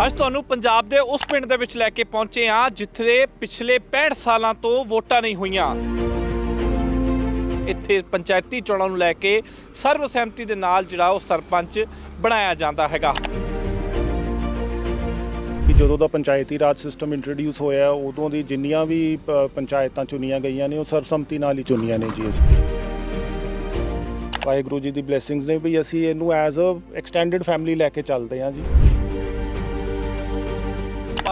ਅੱਜ ਤੁਹਾਨੂੰ ਪੰਜਾਬ ਦੇ ਉਸ ਪਿੰਡ ਦੇ ਵਿੱਚ ਲੈ ਕੇ ਪਹੁੰਚੇ ਹਾਂ, ਜਿੱਥੇ ਪਿਛਲੇ 65 ਸਾਲਾਂ ਤੋਂ ਵੋਟਾਂ ਨਹੀਂ ਹੋਈਆਂ। ਇੱਥੇ ਪੰਚਾਇਤੀ ਚੋਣਾਂ ਨੂੰ ਲੈ ਕੇ ਸਰਵਸਹਿਮਤੀ ਦੇ ਨਾਲ ਜਿਹੜਾ ਉਹ ਸਰਪੰਚ ਬਣਾਇਆ ਜਾਂਦਾ ਹੈਗਾ। ਕਿ ਜਦੋਂ ਦਾ ਪੰਚਾਇਤੀ ਰਾਜ ਸਿਸਟਮ ਇੰਟਰੋਡਿਊਸ ਹੋਇਆ, ਉਦੋਂ ਦੀ ਜਿੰਨੀਆਂ ਵੀ ਪੰਚਾਇਤਾਂ ਚੁਣੀਆਂ ਗਈਆਂ ਨੇ, ਉਹ ਸਰਬਸੰਮਤੀ ਨਾਲ ਹੀ ਚੁਣੀਆਂ ਨੇ ਜੀ ਵਾਹਿਗੁਰੂ ਜੀ ਦੀ ਬਲੇਸਿੰਗਸ ਨੇ ਵੀ ਅਸੀਂ ਇਹਨੂੰ ਐਜ਼ ਅ ਐਕਸਟੈਂਡਡ ਫੈਮਿਲੀ ਲੈ ਕੇ ਚੱਲਦੇ ਹਾਂ ਜੀ।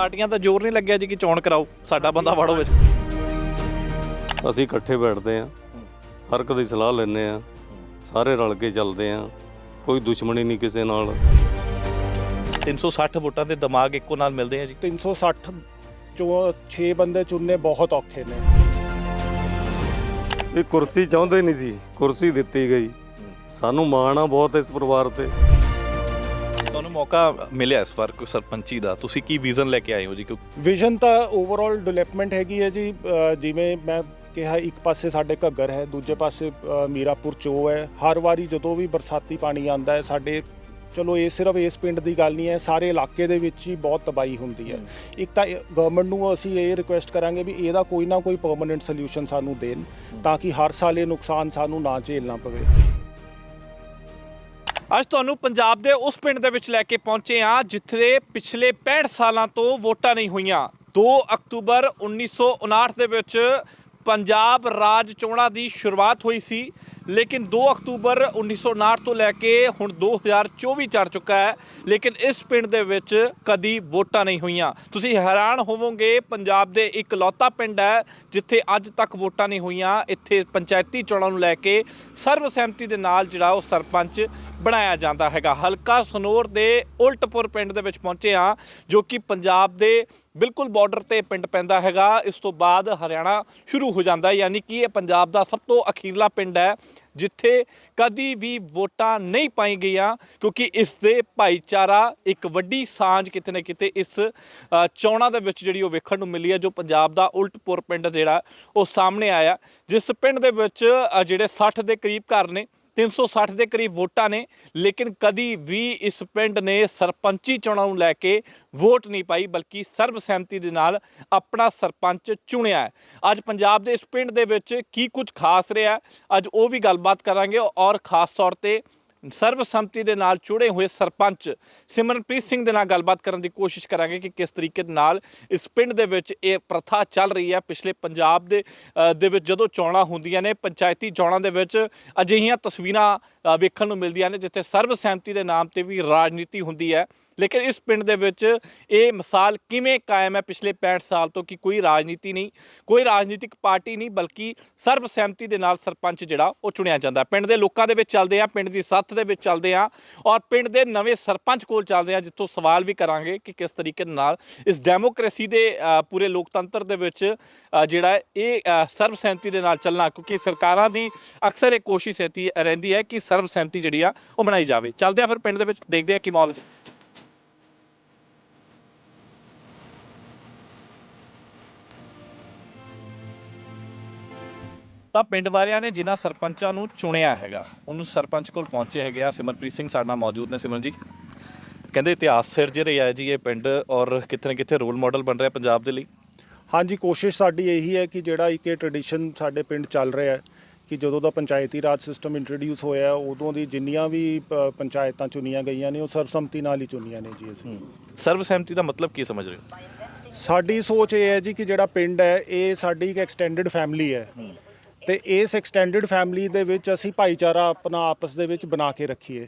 ਪਾਰਟੀਆਂ ਦਾ ਜ਼ੋਰ ਨਹੀਂ ਲੱਗਿਆ ਜੀ ਕਿ ਚੋਣ ਕਰਾਓ ਸਾਡਾ ਬੰਦਾ ਵੜੋ ਵਿੱਚ। ਅਸੀਂ ਇਕੱਠੇ ਬੈਠਦੇ ਆਂ ਹਰ ਇੱਕ ਦੀ ਸਲਾਹ ਲੈਂਦੇ ਆਂ ਸਾਰੇ ਰਲ ਕੇ ਚੱਲਦੇ ਆਂ ਕੋਈ ਦੁਸ਼ਮਣੀ ਨਹੀਂ ਕਿਸੇ ਨਾਲ। 360 ਵੋਟਾਂ ਦੇ ਦਿਮਾਗ ਇੱਕੋ ਨਾਲ ਮਿਲਦੇ ਆ ਜੀ। 360 ਚੋਂ 6 ਬੰਦੇ ਚੁਣਨੇ ਬਹੁਤ ਔਖੇ ਨੇ। ਵੀ ਕੁਰਸੀ ਚਾਹੁੰਦੇ ਨਹੀਂ ਸੀ ਕੁਰਸੀ ਦਿੱਤੀ ਗਈ। ਸਾਨੂੰ ਮਾਣ ਆ ਬਹੁਤ ਇਸ ਪਰਿਵਾਰ ਤੇ। ਤੁਹਾਨੂੰ ਮੌਕਾ ਮਿਲਿਆ ਇਸ ਵਾਰ ਕੋਈ ਸਰਪੰਚੀ ਦਾ? ਤੁਸੀਂ ਕੀ ਵਿਜ਼ਨ ਲੈ ਕੇ ਆਏ ਹੋ ਜੀ? ਕਿਉਂਕਿ ਵਿਜ਼ਨ ਤਾਂ ਓਵਰਆਲ ਡਿਵੈਲਪਮੈਂਟ ਹੈਗੀ ਹੈ ਜੀ। ਅ, ਜਿਵੇਂ ਮੈਂ ਕਿਹਾ ਇੱਕ ਪਾਸੇ ਸਾਡੇ ਘੱਗਰ ਹੈ ਦੂਜੇ ਪਾਸੇ ਅ, ਮੀਰਾਪੁਰ ਚੋ ਹੈ। ਹਰ ਵਾਰੀ ਜਦੋਂ ਵੀ ਬਰਸਾਤੀ ਪਾਣੀ ਆਂਦਾ ਹੈ ਸਾਡੇ ਚਲੋ ਇਹ ਸਿਰਫ ਇਸ ਪਿੰਡ ਦੀ ਗੱਲ ਨਹੀਂ ਹੈ ਸਾਰੇ ਇਲਾਕੇ ਦੇ ਵਿੱਚ ਹੀ ਬਹੁਤ ਤਬਾਹੀ ਹੁੰਦੀ ਹੈ। ਇੱਕ ਤਾਂ ਗਵਰਨਮੈਂਟ ਨੂੰ ਅਸੀਂ ਇਹ ਰਿਕੁਐਸਟ ਕਰਾਂਗੇ ਵੀ ਇਹਦਾ ਕੋਈ ਨਾ ਕੋਈ ਪਰਮਨੈਂਟ ਸੋਲੂਸ਼ਨ ਸਾਨੂੰ ਦੇਣ ਤਾਂ ਕਿ ਹਰ ਸਾਲ ਇਹ ਨੁਕਸਾਨ ਸਾਨੂੰ ਨਾ ਝੇਲਣਾ ਪਵੇ। ਅੱਜ ਤੁਹਾਨੂੰ ਪੰਜਾਬ ਦੇ ਉਸ ਪਿੰਡ ਦੇ ਵਿੱਚ ਲੈ ਕੇ ਪਹੁੰਚੇ ਹਾਂ ਜਿੱਥੇ ਪਿਛਲੇ 65 ਸਾਲਾਂ ਤੋਂ ਵੋਟਾਂ ਨਹੀਂ ਹੋਈਆਂ। 2 ਅਕਤੂਬਰ 1959 ਦੇ ਵਿੱਚ ਪੰਜਾਬ ਰਾਜ ਚੋਣਾਂ ਦੀ ਸ਼ੁਰੂਆਤ ਹੋਈ ਸੀ, ਲੇਕਿਨ 2 ਅਕਤੂਬਰ 1959 ਤੋਂ ਲੈ ਕੇ ਹੁਣ 2024 ਚੜ ਚੁੱਕਾ ਹੈ, ਲੇਕਿਨ ਇਸ ਪਿੰਡ ਦੇ ਵਿੱਚ ਕਦੀ ਵੋਟਾਂ ਨਹੀਂ ਹੋਈਆਂ। ਤੁਸੀਂ ਹੈਰਾਨ ਹੋਵੋਗੇ, ਪੰਜਾਬ ਦੇ ਇੱਕ ਲੌਤਾ ਪਿੰਡ ਹੈ, ਜਿੱਥੇ ਅੱਜ ਤੱਕ ਵੋਟਾਂ ਨਹੀਂ ਹੋਈਆਂ। ਇੱਥੇ ਪੰਚਾਇਤੀ ਚੋਣਾਂ ਨੂੰ ਲੈ ਕੇ ਸਰਵ ਸਹਿਮਤੀ ਦੇ ਨਾਲ ਜਿਹੜਾ ਉਹ ਸਰਪੰਚ ਬਣਾਇਆ ਜਾਂਦਾ ਹੈਗਾ। ਹਲਕਾ ਸਨੋਰ ਦੇ ਉਲਟਪੁਰ ਪਿੰਡ ਦੇ ਵਿੱਚ ਪਹੁੰਚੇ ਹਾਂ ਜੋ ਕਿ ਪੰਜਾਬ ਦੇ ਬਿਲਕੁਲ ਬਾਰਡਰ ਤੇ ਪਿੰਡ ਪੈਂਦਾ ਹੈਗਾ। ਇਸ ਤੋਂ ਬਾਅਦ ਹਰਿਆਣਾ ਸ਼ੁਰੂ ਹੋ ਜਾਂਦਾ ਯਾਨੀ ਕਿ ਇਹ ਪੰਜਾਬ ਦਾ ਸਭ ਤੋਂ ਅਖੀਰਲਾ ਪਿੰਡ ਹੈ ਜਿੱਥੇ ਕਦੀ ਵੀ ਵੋਟਾਂ ਨਹੀਂ ਪਾਈ ਗਈਆਂ ਕਿਉਂਕਿ ਇਸ ਦੇ ਭਾਈਚਾਰਾ ਇੱਕ ਵੱਡੀ ਸਾਂਝ ਕਿਤੇ ਨਾ ਕਿਤੇ ਇਸ ਅ, ਚੋਣਾਂ ਦੇ ਵਿੱਚ ਜਿਹੜੀ ਉਹ ਵੇਖਣ ਨੂੰ ਮਿਲੀ ਹੈ ਜੋ ਪੰਜਾਬ ਦਾ ਉਲਟਪੁਰ ਪਿੰਡ ਜਿਹੜਾ ਉਹ ਸਾਹਮਣੇ ਆਇਆ। ਜਿਸ ਪਿੰਡ ਦੇ ਵਿੱਚ ਜਿਹੜੇ 60 ਦੇ ਕਰੀਬ ਘਰ ਨੇ 360 ਦੇ ਕਰੀਬ ਵੋਟਾਂ ਨੇ, ਲੇਕਿਨ ਕਦੀ ਵੀ ਇਸ ਪਿੰਡ ਨੇ ਸਰਪੰਚੀ ਚੋਣਾਂ ਨੂੰ ਲੈ ਕੇ ਵੋਟ ਨਹੀਂ ਪਾਈ, ਬਲਕਿ ਸਰਬਸਹਿਮਤੀ ਦੇ ਨਾਲ ਆਪਣਾ ਸਰਪੰਚ ਚੁਣਿਆ ਹੈ। ਅੱਜ ਪੰਜਾਬ ਦੇ ਇਸ ਪਿੰਡ ਦੇ ਵਿੱਚ ਕੀ ਕੁਝ ਖਾਸ ਰਿਹਾ ਅੱਜ ਉਹ ਵੀ ਗੱਲਬਾਤ ਕਰਾਂਗੇ ਔਰ ਖਾਸ ਤੌਰ ਤੇ ਸਰਬਸੰਮਤੀ ਦੇ ਨਾਲ ਜੁੜੇ ਹੋਏ ਸਰਪੰਚ ਸਿਮਰਨਪ੍ਰੀਤ ਸਿੰਘ ਦੇ ਨਾਲ ਗੱਲਬਾਤ ਕਰਨ ਦੀ ਕੋਸ਼ਿਸ਼ ਕਰਾਂਗੇ ਕਿ ਕਿਸ ਤਰੀਕੇ ਦੇ ਨਾਲ ਇਸ ਪਿੰਡ ਦੇ ਵਿੱਚ ਇਹ ਪ੍ਰਥਾ ਚੱਲ ਰਹੀ ਹੈ। ਪਿਛਲੇ ਪੰਜਾਬ ਦੇ ਦੇ ਵਿੱਚ ਜਦੋਂ ਚੋਣਾਂ ਹੁੰਦੀਆਂ ਨੇ, ਪੰਚਾਇਤੀ ਚੋਣਾਂ ਦੇ ਵਿੱਚ ਅਜਿਹੀਆਂ ਤਸਵੀਰਾਂ ਵੇਖਣ ਨੂੰ ਮਿਲਦੀਆਂ ਨੇ ਜਿੱਥੇ ਸਰਬਸਹਿਮਤੀ ਦੇ ਨਾਮ ਤੇ ਵੀ ਰਾਜਨੀਤੀ ਹੁੰਦੀ ਹੈ। ਲੇਕਿਨ ਇਸ ਪਿੰਡ ਦੇ ਵਿੱਚ ਇਹ ਮਿਸਾਲ ਕਿਵੇਂ ਕਾਇਮ ਹੈ ਪਿਛਲੇ 65 ਸਾਲ ਤੋਂ ਕਿ ਕੋਈ ਰਾਜਨੀਤੀ ਨਹੀਂ ਕੋਈ ਰਾਜਨੀਤਿਕ ਪਾਰਟੀ ਨਹੀਂ ਬਲਕਿ ਸਰਬਸਹਿਮਤੀ ਦੇ ਨਾਲ ਸਰਪੰਚ ਜਿਹੜਾ ਉਹ ਚੁਣਿਆ ਜਾਂਦਾ। ਪਿੰਡ ਦੇ ਲੋਕਾਂ ਦੇ ਵਿੱਚ ਚੱਲਦੇ ਆ ਪਿੰਡ ਦੀ ਸੱਥ ਦੇ ਵਿੱਚ ਚੱਲਦੇ ਆ ਔਰ ਪਿੰਡ ਦੇ ਨਵੇਂ ਸਰਪੰਚ ਕੋਲ ਚੱਲਦੇ ਆ ਜਿੱਥੋਂ ਸਵਾਲ ਵੀ ਕਰਾਂਗੇ ਕਿ ਕਿਸ ਤਰੀਕੇ ਦੇ ਨਾਲ ਇਸ ਡੈਮੋਕ੍ਰੇਸੀ ਦੇ ਪੂਰੇ ਲੋਕਤੰਤਰ ਦੇ ਵਿੱਚ ਜਿਹੜਾ ਇਹ ਅ, ਸਰਬਸਹਿਮਤੀ ਦੇ ਨਾਲ ਚੱਲਣਾ ਕਿਉਂਕਿ ਸਰਕਾਰਾਂ ਦੀ ਅਕਸਰ ਇਹ ਕੋਸ਼ਿਸ਼ ਰਹਿੰਦੀ ਰਹਿੰਦੀ ਹੈ ਕਿ ਸਰਬਸਹਿਮਤੀ ਜਿਹੜੀ ਆ ਉਹ ਬਣਾਈ ਜਾਵੇ। ਚੱਲਦੇ ਆ ਫਿਰ ਪਿੰਡ ਦੇ ਵਿੱਚ ਦੇਖਦੇ ਆ ਕੀ ਮਾਹੌਲ ਤਾਂ ਪਿੰਡ ਵਾਲਿਆਂ ਨੇ ਜਿਨ੍ਹਾਂ ਸਰਪੰਚਾਂ ਨੂੰ ਚੁਣਿਆ ਹੈਗਾ ਉਹਨੂੰ ਸਰਪੰਚ ਕੋਲ ਪਹੁੰਚੇ ਹੈਗੇ ਆ। ਸਿਮਰਪ੍ਰੀਤ ਸਿੰਘ ਸਾਡੇ ਨਾਲ ਮੌਜੂਦ ਨੇ। ਸਿਮਰਨ ਜੀ। ਕਹਿੰਦੇ ਇਤਿਹਾਸ ਸਿਰਜ ਰਿਹਾ ਹੈ ਜੀ ਇਹ ਪਿੰਡ ਔਰ ਕਿਤੇ ਨਾ ਕਿਤੇ ਰੋਲ ਮਾਡਲ ਬਣ ਰਿਹਾ ਪੰਜਾਬ ਦੇ ਲਈ। ਹਾਂਜੀ ਕੋਸ਼ਿਸ਼ ਸਾਡੀ ਇਹੀ ਹੈ ਕਿ ਜਿਹੜਾ ਇੱਕ ਟ੍ਰੈਡੀਸ਼ਨ ਸਾਡੇ ਪਿੰਡ ਚੱਲ ਰਿਹਾ ਹੈ ਕਿ ਜਦੋਂ ਦਾ ਪੰਚਾਇਤੀ ਰਾਜ ਸਿਸਟਮ ਇੰਟਰੋਡਿਊਸ ਹੋਇਆ ਉਦੋਂ ਦੀ ਜਿੰਨੀਆਂ ਵੀ ਪੰਚਾਇਤਾਂ ਚੁਣੀਆਂ ਗਈਆਂ ਨੇ ਉਹ ਸਰਬਸੰਮਤੀ ਨਾਲ ਹੀ ਚੁਣੀਆਂ ਨੇ ਜੀ ਅਸੀਂ। ਸਰਵਸਹਿਮਤੀ ਦਾ ਮਤਲਬ ਕੀ ਸਮਝ ਰਹੇ ਹੋ? ਸਾਡੀ ਸੋਚ ਇਹ ਹੈ ਜੀ ਕਿ ਜਿਹੜਾ ਪਿੰਡ ਹੈ ਇਹ ਸਾਡੀ ਇੱਕ ਐਕਸਟੈਂਡਡ ਫੈਮਿਲੀ ਹੈ। ਤੇ ਇਸ ਐਕਸਟੈਂਡਡ ਫੈਮਿਲੀ ਦੇ ਵਿੱਚ ਅਸੀਂ ਭਾਈਚਾਰਾ ਆਪਣਾ ਆਪਸ ਦੇ ਵਿੱਚ ਬਣਾ ਕੇ ਰੱਖੀਏ।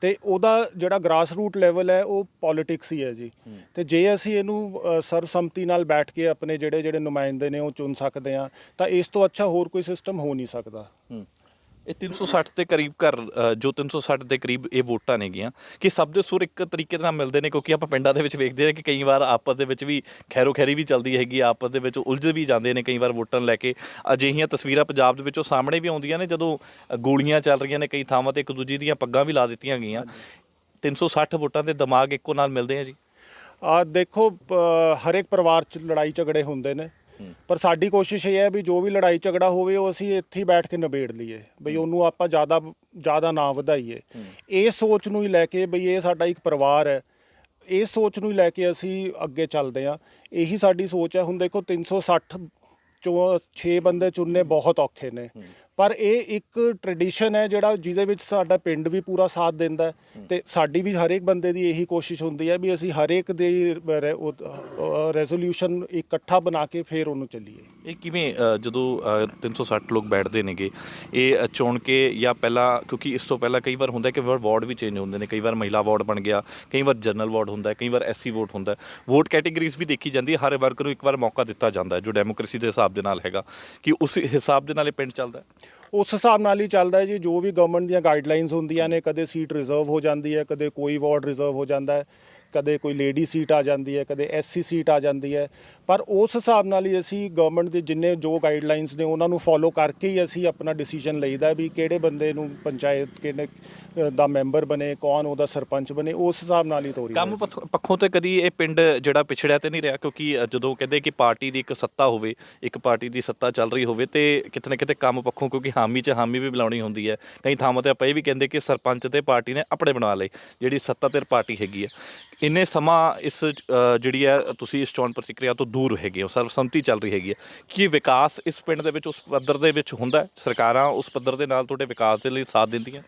ਤੇ ਉਹਦਾ ਜਿਹੜਾ ਗ੍ਰਾਸ ਰੂਟ ਲੈਵਲ ਹੈ ਉਹ ਪੋਲਿਟਿਕਸ ਹੀ ਹੈ ਜੀ। ਤੇ ਜੇ ਅਸੀਂ ਇਹਨੂੰ ਅ, ਸਰਬਸੰਮਤੀ ਨਾਲ ਬੈਠ ਕੇ ਆਪਣੇ ਜਿਹੜੇ ਜਿਹੜੇ ਨੁਮਾਇੰਦੇ ਨੇ ਉਹ ਚੁਣ ਸਕਦੇ ਆ ਤਾਂ ਇਸ ਤੋਂ ਅੱਛਾ ਹੋਰ ਕੋਈ ਸਿਸਟਮ ਹੋ ਨਹੀਂ ਸਕਦਾ। ਇਹ 360 ਦੇ ਕਰੀਬ ਘਰ ਅ, ਜੋ 360 ਦੇ ਕਰੀਬ ਇਹ ਵੋਟਾਂ ਨੇਗੀਆਂ ਕਿ ਸਭ ਦੇ ਸੁਰ ਇੱਕ ਤਰੀਕੇ ਦੇ ਨਾਲ ਮਿਲਦੇ ਨੇ ਕਿਉਂਕਿ ਆਪਾਂ ਪਿੰਡਾਂ ਦੇ ਵਿੱਚ ਵੇਖਦੇ ਹਾਂ ਕਿ ਕਈ ਵਾਰ ਆਪਸ ਦੇ ਵਿੱਚ ਵੀ ਖੈਰੋ ਖੈਰੀ ਵੀ ਚੱਲਦੀ ਹੈਗੀ ਆ, ਆਪਸ ਦੇ ਵਿੱਚ ਉਲਝ ਵੀ ਜਾਂਦੇ ਨੇ ਕਈ ਵਾਰ ਵੋਟਾਂ ਲੈ ਕੇ। ਅਜਿਹੀਆਂ ਤਸਵੀਰਾਂ ਪੰਜਾਬ ਦੇ ਵਿੱਚੋਂ ਸਾਹਮਣੇ ਵੀ ਆਉਂਦੀਆਂ ਨੇ ਜਦੋਂ ਅ, ਗੋਲੀਆਂ ਚੱਲ ਰਹੀਆਂ ਨੇ ਕਈ ਥਾਵਾਂ ਤੇ ਇੱਕ ਦੂਜੀ ਦੀਆਂ ਪੱਗਾਂ ਵੀ ਲਾ ਦਿੱਤੀਆਂ ਗਈਆਂ। 360 ਵੋਟਾਂ ਦੇ ਦਿਮਾਗ ਇੱਕੋ ਨਾਲ ਮਿਲਦੇ ਆ ਜੀ? ਆ ਦੇਖੋ ਪ- ਹਰ ਪਰਿਵਾਰ 'ਚ ਲੜਾਈ ਝਗੜੇ ਹੁੰਦੇ ਨੇ। ਪਰ ਸਾਡੀ ਕੋਸ਼ਿਸ਼ ਇਹ ਹੈ ਵੀ ਜੋ ਵੀ ਲੜਾਈ ਝਗੜਾ ਹੋਵੇ, ਉਹ ਅਸੀਂ ਇੱਥੇ ਹੀ ਬੈਠ ਕੇ ਨਿਬੇੜ ਲਈਏ। ਬਈ ਉਹਨੂੰ ਆਪਾਂ ਜ਼ਿਆਦਾ ਜ਼ਿਆਦਾ ਨਾ ਵਧਾਈਏ। ਇਹ ਸੋਚ ਨੂੰ ਹੀ ਲੈ ਕੇ ਬਈ ਇਹ ਸਾਡਾ ਇੱਕ ਪਰਿਵਾਰ ਹੈ। ਇਹ ਸੋਚ ਨੂੰ ਹੀ ਲੈ ਕੇ ਅਸੀਂ ਅੱਗੇ ਚੱਲਦੇ ਹਾਂ। ਇਹੀ ਸਾਡੀ ਸੋਚ ਹੈ। ਹੁਣ ਦੇਖੋ 360 ਚੋਂ 6 ਬੰਦੇ ਚੁਣਨੇ ਬਹੁਤ ਔਖੇ ਨੇ। ਪਰ ਇਹ ਇੱਕ ਟ੍ਰੈਡੀਸ਼ਨ ਹੈ ਜਿਹੜਾ ਜਿਹਦੇ ਵਿੱਚ ਸਾਡਾ ਪਿੰਡ ਵੀ ਪੂਰਾ ਸਾਥ ਦਿੰਦਾ ਤੇ ਸਾਡੀ ਵੀ ਹਰੇਕ ਬੰਦੇ ਦੀ ਇਹੀ ਕੋਸ਼ਿਸ਼ ਹੁੰਦੀ ਹੈ ਵੀ ਅਸੀਂ ਹਰੇਕ ਦੀ ਰੈਜ਼ੋਲੂਸ਼ਨ ਇਕੱਠਾ ਬਣਾ ਕੇ ਫਿਰ ਉਹਨੂੰ ਚੱਲੀਏ ਇਹ ਕਿਵੇਂ ਜਦੋਂ ਅ, 360 ਲੋਕ ਬੈਠਦੇ ਨੇਗੇ ਇਹ ਚੁਣ ਕੇ ਜਾਂ ਪਹਿਲਾਂ ਕਿਉਂਕਿ ਇਸ ਤੋਂ ਪਹਿਲਾਂ ਕਈ ਵਾਰ ਹੁੰਦਾ ਕਿ ਵਾਰ ਵਾਰਡ ਵੀ ਚੇਂਜ ਹੁੰਦੇ ਨੇ ਕਈ ਵਾਰ ਮਹਿਲਾ ਵਾਰਡ ਬਣ ਗਿਆ ਕਈ ਵਾਰ ਜਨਰਲ ਵਾਰਡ ਹੁੰਦਾ ਹੈ, ਕਈ ਵਾਰ ਐਸਸੀ ਵੋਟ ਹੁੰਦਾ ਹੈ। ਵੋਟ ਕੈਟਾਗਰੀਜ਼ ਵੀ ਦੇਖੀ ਜਾਂਦੀ ਹੈ ਹਰ ਵਰਗ ਨੂੰ ਇੱਕ ਵਾਰ ਮੌਕਾ ਦਿੱਤਾ ਜਾਂਦਾ ਹੈ ਜੋ ਡੈਮੋਕ੍ਰੇਸੀ ਦੇ ਹਿਸਾਬ ਦੇ ਨਾਲ ਹੈਗਾ ਕਿ ਉਸ ਹਿਸਾਬ ਦੇ ਨਾਲ ਇਹ ਪਿੰਡ ਚੱਲਦਾ ਹੈ ਉਸ ਹਿਸਾਬ ਨਾਲ ਹੀ ਚੱਲਦਾ ਹੈ ਜੀ, ਜੋ ਵੀ ਗਵਰਨਮੈਂਟ ਦੀਆਂ ਗਾਈਡਲਾਈਨਸ ਹੁੰਦੀਆਂ ਨੇ, ਕਦੇ ਸੀਟ ਰਿਜ਼ਰਵ ਹੋ ਜਾਂਦੀ ਹੈ, ਕਦੇ ਕੋਈ ਵਾਰਡ ਰਿਜ਼ਰਵ ਹੋ ਜਾਂਦਾ ਹੈ। ਕਦੇ ਕੋਈ ਲੇਡੀ ਸੀਟ ਆ ਜਾਂਦੀ ਹੈ ਕਦੇ ਐਸਸੀ ਸੀਟ ਆ ਜਾਂਦੀ ਹੈ। ਪਰ ਉਸ ਹਿਸਾਬ ਨਾਲ ਹੀ ਅਸੀਂ ਗਵਰਨਮੈਂਟ ਦੇ ਜਿੰਨੇ ਜੋ ਗਾਈਡਲਾਈਨਸ ਨੇ ਉਹਨਾਂ ਨੂੰ ਫੋਲੋ ਕਰਕੇ ਹੀ ਅਸੀਂ ਆਪਣਾ ਡਿਸੀਜਨ ਲਈਦਾ ਵੀ ਕਿਹੜੇ ਬੰਦੇ ਨੂੰ ਪੰਚਾਇਤ ਕਿਹਨੇ ਦਾ ਮੈਂਬਰ ਬਣੇ ਕੌਣ ਉਹਦਾ ਸਰਪੰਚ ਬਣੇ ਉਸ ਹਿਸਾਬ ਨਾਲ ਹੀ ਤੋਰੀ ਕੰਮ ਪੱਖੋਂ ਤੇ ਕਦੀ ਇਹ ਪਿੰਡ ਜਿਹੜਾ ਪਿਛੜਿਆ ਤੇ ਨਹੀਂ ਰਿਹਾ ਕਿਉਂਕਿ ਜਦੋਂ ਕਹਿੰਦੇ ਕਿ ਪਾਰਟੀ ਦੀ ਇੱਕ ਸੱਤਾ ਹੋਵੇ ਇੱਕ ਪਾਰਟੀ ਦੀ ਸੱਤਾ ਚੱਲ ਰਹੀ ਹੋਵੇ ਤੇ ਕਿਤੇ ਨਾ ਕਿਤੇ ਕੰਮ ਪੱਖੋਂ ਕਿਉਂਕਿ ਹਾਮੀ 'ਚ ਹਾਮੀ ਵੀ ਬੁਲਾਉਣੀ ਹੁੰਦੀ ਹੈ। ਕਈ ਥਾਵਾਂ ਤੇ ਆਪਾਂ ਇਹ ਵੀ ਕਹਿੰਦੇ ਕਿ ਸਰਪੰਚ ਤੇ ਪਾਰਟੀ ਨੇ ਆਪਣੇ ਬਣਾ ਲਏ ਜਿਹੜੀ ਸੱਤਾ ਤੇ ਪਾਰਟੀ ਹੈਗੀ ਹੈ। ਇੰਨੇ ਸਮਾਂ ਇਸ ਅ, ਜਿਹੜੀ ਹੈ ਤੁਸੀਂ ਇਸ ਚੋਣ ਪ੍ਰਤੀਕਿਰਿਆ ਤੋਂ ਦੂਰ ਹੈਗੇ ਹੋ ਸਰਵਸੰਮਤੀ ਚੱਲ ਰਹੀ ਹੈਗੀ ਹੈ ਕੀ ਵਿਕਾਸ ਇਸ ਪਿੰਡ ਦੇ ਵਿੱਚ ਉਸ ਪੱਧਰ ਦੇ ਵਿੱਚ ਹੁੰਦਾ ਹੈ? ਸਰਕਾਰਾਂ ਉਸ ਪੱਧਰ ਦੇ ਨਾਲ ਤੁਹਾਡੇ ਵਿਕਾਸ ਦੇ ਲਈ ਸਾਥ ਦਿੰਦੀਆਂ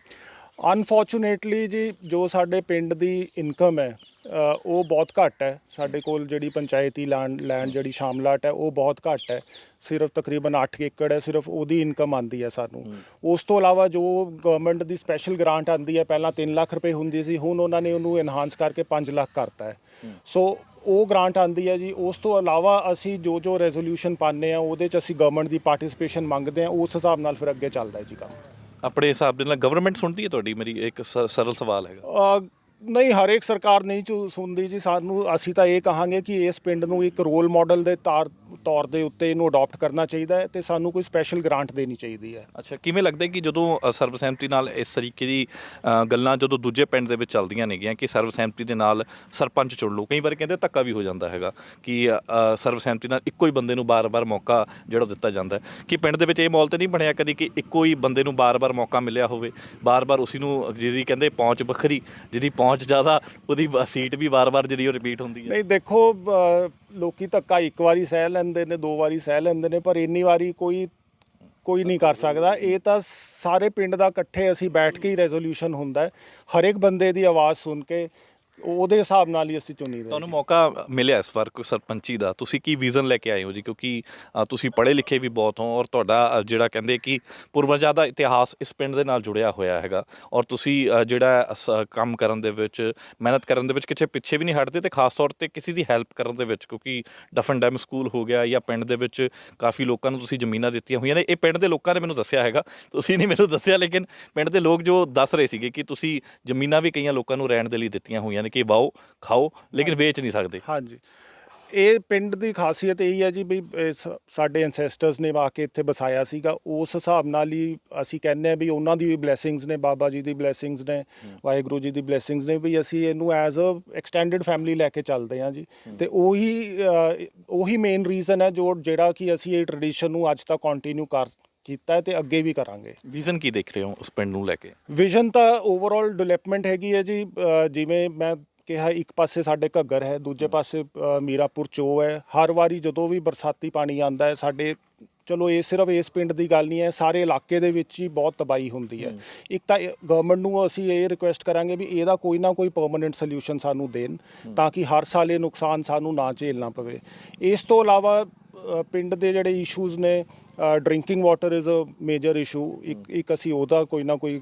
ਅਨਫੋਰਚੂਨੇਟਲੀ ਜੀ ਜੋ ਸਾਡੇ ਪਿੰਡ ਦੀ ਇਨਕਮ ਹੈ ਉਹ ਬਹੁਤ ਘੱਟ ਹੈ। ਸਾਡੇ ਕੋਲ ਜਿਹੜੀ ਪੰਚਾਇਤੀ ਲੈਂਡ ਲੈਂਡ ਜਿਹੜੀ ਸ਼ਾਮਲਾਟ ਹੈ ਉਹ ਬਹੁਤ ਘੱਟ ਹੈ। ਸਿਰਫ ਤਕਰੀਬਨ 8 ਏਕੜ ਹੈ ਸਿਰਫ ਉਹਦੀ ਇਨਕਮ ਆਂਦੀ ਹੈ ਸਾਨੂੰ। ਉਸ ਤੋਂ ਇਲਾਵਾ ਜੋ ਗਵਰਨਮੈਂਟ ਦੀ ਸਪੈਸ਼ਲ ਗ੍ਰਾਂਟ ਆਂਦੀ ਹੈ ਪਹਿਲਾਂ 3 ਲੱਖ ਰੁਪਏ ਹੁੰਦੀ ਸੀ ਹੁਣ ਉਹਨਾਂ ਨੇ ਉਹਨੂੰ ਐਨਹਾਂਸ ਕਰਕੇ 5 ਲੱਖ ਕਰਤਾ ਹੈ। ਸੋ ਉਹ ਗ੍ਰਾਂਟ ਆਂਦੀ ਹੈ ਜੀ। ਉਸ ਤੋਂ ਇਲਾਵਾ ਅਸੀਂ ਜੋ ਜੋ ਰੈਜ਼ੋਲੂਸ਼ਨ ਪਾਉਂਦੇ ਆ ਉਹਦੇ ਚ ਅਸੀਂ ਗਵਰਨਮੈਂਟ ਦੀ ਪਾਰਟਿਸਿਪੇਸ਼ਨ ਮੰਗਦੇ ਆ ਉਸ ਹਿਸਾਬ ਨਾਲ ਫਿਰ ਅੱਗੇ ਚੱਲਦਾ ਹੈ ਜੀ ਕੰਮ। ਆਪਣੇ ਹਿਸਾਬ ਦੇ ਨਾਲ ਗਵਰਨਮੈਂਟ ਸੁਣਦੀ ਹੈ ਤੁਹਾਡੀ? ਮੇਰੀ ਇੱਕ ਸ- ਸਰਲ ਸਵਾਲ ਹੈਗਾ। ਅ, ਨਹੀਂ ਹਰੇਕ ਸਰਕਾਰ ਨਹੀਂ ਚੁ- ਸੁਣਦੀ ਜੀ। ਸਾਨੂੰ ਅਸੀਂ ਤਾਂ ਇਹ ਕਹਾਂਗੇ ਕਿ ਇਸ ਪਿੰਡ ਨੂੰ ਇੱਕ ਰੋਲ ਮਾਡਲ ਦੇ ਤਾਰ ਤੌਰ ਦੇ ਉੱਤੇ ਇਹਨੂੰ ਅਡਾਪਟ ਕਰਨਾ ਚਾਹੀਦਾ ਹੈ ਤੇ ਸਾਨੂੰ ਕੋਈ ਸਪੈਸ਼ਲ ਗ੍ਰਾਂਟ ਦੇਣੀ ਚਾਹੀਦੀ ਹੈ। ਅੱਛਾ ਕਿਵੇਂ ਲੱਗਦਾ ਕਿ ਜਦੋਂ ਅ, ਸਰਬਸੰਮਤੀ ਨਾਲ ਇਸ ਤਰੀਕੇ ਦੀ ਗੱਲਾਂ ਜਦੋਂ ਦੂਜੇ ਪਿੰਡ ਦੇ ਵਿੱਚ ਚੱਲਦੀਆਂ ਨੇਗੀਆਂ ਕਿ ਸਰਬਸੰਮਤੀ ਦੇ ਨਾਲ ਸਰਪੰਚ ਚੁਣ ਲਓ ਕਈ ਵਾਰ ਕਹਿੰਦੇ ਧੱਕਾ ਵੀ ਹੋ ਜਾਂਦਾ ਹੈਗਾ ਕਿ ਅ, ਸਰਬਸੰਮਤੀ ਨਾਲ ਇੱਕੋ ਹੀ ਬੰਦੇ ਨੂੰ ਬਾਰ-ਬਾਰ ਮੌਕਾ ਜਿਹੜਾ ਦਿੱਤਾ ਜਾਂਦਾ ਕਿ ਪਿੰਡ ਦੇ ਵਿੱਚ ਇਹ ਮਾਹੌਲ ਤੇ ਨਹੀਂ ਬਣਿਆ ਕਦੀ ਕਿ ਇੱਕੋ ਹੀ ਬੰਦੇ ਨੂੰ ਬਾਰ-ਬਾਰ ਮੌਕਾ ਮਿਲਿਆ ਹੋਵੇ ਬਾਰ-ਬਾਰ ਉਸੇ ਨੂੰ ਜਿਹਦੀ ਕਹਿੰਦੇ ਪਹੁੰਚ ਵੱਖਰੀ ਜਿਹਦੀ ਪਹੁੰਚ ਜ਼ਿਆਦਾ ਉਹਦੀ ਸੀਟ ਵੀ ਬਾਰ-ਬਾਰ ਜਿਹੜੀ ਉਹ ਰਿਪੀਟ ਹੁੰਦੀ ਹੈ। ਨਹੀਂ ਦੇਖੋ ਲੋਕੀ ਧੱਕਾ ਇੱਕ ਵਾਰੀ ਸਹਿ ਲੈਂਦੇ ਨੇ, ਦੋ ਵਾਰੀ ਸਹਿ ਲੈਂਦੇ ਨੇ, ਪਰ ਇੰਨੀ ਵਾਰੀ ਕੋਈ ਕੋਈ ਨਹੀਂ ਕਰ ਸਕਦਾ। ਇਹ ਤਾਂ ਸਾਰੇ ਪਿੰਡ ਦਾ ਇਕੱਠੇ ਅਸੀਂ ਬੈਠ ਕੇ ਹੀ ਰੈਜ਼ੋਲੂਸ਼ਨ ਹੁੰਦਾ ਹੈ। ਹਰੇਕ ਬੰਦੇ ਦੀ ਆਵਾਜ਼ ਸੁਣ ਕੇ ਉਹਦੇ ਹਿਸਾਬ ਨਾਲ ਹੀ ਅਸੀਂ ਚੁਣੀ ਦੇ ਤੁਹਾਨੂੰ ਮੌਕਾ ਮਿਲਿਆ ਇਸ ਵਾਰ ਕੋਈ ਸਰਪੰਚੀ ਦਾ? ਤੁਸੀਂ ਕੀ ਵਿਜ਼ਨ ਲੈ ਕੇ ਆਏ ਹੋ ਜੀ? ਕਿਉਂਕਿ ਅ, ਤੁਸੀਂ ਪੜ੍ਹੇ ਲਿਖੇ ਵੀ ਬਹੁਤ ਹੋ ਔਰ ਤੁਹਾਡਾ ਅ, ਜਿਹੜਾ ਕਹਿੰਦੇ ਕਿ ਪੂਰਵਜਾਂ ਦਾ ਇਤਿਹਾਸ ਇਸ ਪਿੰਡ ਦੇ ਨਾਲ ਜੁੜਿਆ ਹੋਇਆ ਹੈਗਾ ਔਰ ਤੁਸੀਂ ਅ, ਜਿਹੜਾ ਸ- ਕੰਮ ਕਰਨ ਦੇ ਵਿੱਚ ਮਿਹਨਤ ਕਰਨ ਦੇ ਵਿੱਚ ਕਿਤੇ ਪਿੱਛੇ ਵੀ ਨਹੀਂ ਹਟਦੇ ਤੇ ਖਾਸ ਤੌਰ ਤੇ ਕਿਸੇ ਦੀ ਹੈਲਪ ਕਰਨ ਦੇ ਵਿੱਚ ਕਿਉਂਕਿ ਡਫਨ ਡੈਮ ਸਕੂਲ ਹੋ ਗਿਆ ਜਾਂ ਪਿੰਡ ਦੇ ਵਿੱਚ ਕਾਫੀ ਲੋਕਾਂ ਨੂੰ ਤੁਸੀਂ ਜ਼ਮੀਨਾਂ ਦਿੱਤੀਆਂ ਹੋਈਆਂ ਨੇ। ਇਹ ਪਿੰਡ ਦੇ ਲੋਕਾਂ ਨੇ ਮੈਨੂੰ ਦੱਸਿਆ ਹੈਗਾ। ਤੁਸੀਂ ਨਹੀਂ ਮੈਨੂੰ ਦੱਸਿਆ ਲੇਕਿਨ ਪਿੰਡ ਦੇ ਲੋਕ ਜੋ ਦੱਸ ਰਹੇ ਸੀਗੇ ਕਿ ਤੁਸੀਂ ਜ਼ਮੀਨਾਂ ਵੀ ਕਈਆਂ ਲੋਕਾਂ ਨੂੰ ਰਹਿਣ ਦੇ ਲਈ ਦਿੱਤੀਆਂ ਹੋਈਆਂ ਨੇ ਕਿ ਵਾਓ ਖਾਓ ਲੇਕਿਨ ਵੇਚ ਨਹੀਂ ਸਕਦੇ। ਹਾਂਜੀ। ਇਹ ਪਿੰਡ ਦੀ ਖਾਸੀਅਤ ਇਹੀ ਹੈ ਜੀ ਵੀ ਸਾਡੇ ਐਂਸੈਸਟਰਸ ਨੇ ਆ ਕੇ ਇੱਥੇ ਬਸਾਇਆ ਸੀਗਾ। ਉਸ ਹਿਸਾਬ ਨਾਲ ਹੀ ਅਸੀਂ ਕਹਿੰਦੇ ਆ ਵੀ ਉਹਨਾਂ ਦੀ ਬਲੇਸਿੰਗਸ ਨੇ ਬਾਬਾ ਜੀ ਦੀ ਬਲੇਸਿੰਗਸ ਨੇ ਵਾਹਿਗੁਰੂ ਜੀ ਦੀ ਬਲੇਸਿੰਗਸ ਨੇ ਵੀ ਅਸੀਂ ਇਹਨੂੰ ਐਜ਼ ਅ ਐਕਸਟੈਂਡਡ ਫੈਮਿਲੀ ਲੈ ਕੇ ਚੱਲਦੇ ਹਾਂ ਜੀ। ਤੇ ਉਹੀ ਉਹੀ ਮੇਨ ਰੀਜ਼ਨ ਹੈ ਜੋ ਜਿਹੜਾ ਕਿ ਅਸੀਂ ਇਹ ਟ੍ਰੈਡੀਸ਼ਨ ਨੂੰ ਅੱਜ ਤੱਕ ਕੰਟੀਨਿਊ ਕੀਤਾ ਹੈ ਤੇ ਅੱਗੇ ਵੀ ਕਰਾਂਗੇ। ਵਿਜ਼ਨ ਕੀ ਦੇਖ ਰਹੇ ਹੋ ਉਸ ਪਿੰਡ ਨੂੰ ਲੈ ਕੇ? ਵਿਜ਼ਨ ਤਾਂ ਓਵਰਆਲ ਡਿਵੈਲਪਮੈਂਟ ਹੈਗੀ ਹੈ ਜੀ। ਅ, ਜਿਵੇਂ ਮੈਂ ਕਿਹਾ ਇੱਕ ਪਾਸੇ ਸਾਡੇ ਘੱਗਰ ਹੈ ਦੂਜੇ ਪਾਸੇ ਅ, ਮੀਰਾਪੁਰ ਚੋ ਹੈ। ਹਰ ਵਾਰੀ ਜਦੋਂ ਵੀ ਬਰਸਾਤੀ ਪਾਣੀ ਆਂਦਾ ਹੈ ਸਾਡੇ ਚਲੋ ਇਹ ਸਿਰਫ ਇਸ ਪਿੰਡ ਦੀ ਗੱਲ ਨਹੀਂ ਹੈ ਸਾਰੇ ਇਲਾਕੇ ਦੇ ਵਿੱਚ ਹੀ ਬਹੁਤ ਤਬਾਹੀ ਹੁੰਦੀ ਹੈ। ਇੱਕ ਤਾਂ ਗਵਰਨਮੈਂਟ ਨੂੰ ਅਸੀਂ ਇਹ ਰਿਕੁਐਸਟ ਕਰਾਂਗੇ ਵੀ ਇਹਦਾ ਕੋਈ ਨਾ ਕੋਈ ਪਰਮਨੈਂਟ ਸੋਲੂਸ਼ਨ ਸਾਨੂੰ ਦੇਣ ਤਾਂ ਕਿ ਹਰ ਸਾਲ ਇਹ ਨੁਕਸਾਨ ਸਾਨੂੰ ਨਾ ਝੇਲਣਾ ਪਵੇ। ਇਸ ਤੋਂ ਇਲਾਵਾ ਅ, ਪਿੰਡ ਦੇ ਜਿਹੜੇ ਇਸ਼ੂਜ਼ ਨੇ drinking water is a major issue ਇੱਕ ਇੱਕ ਅਸੀਂ ਉਹਦਾ ਕੋਈ ਨਾ ਕੋਈ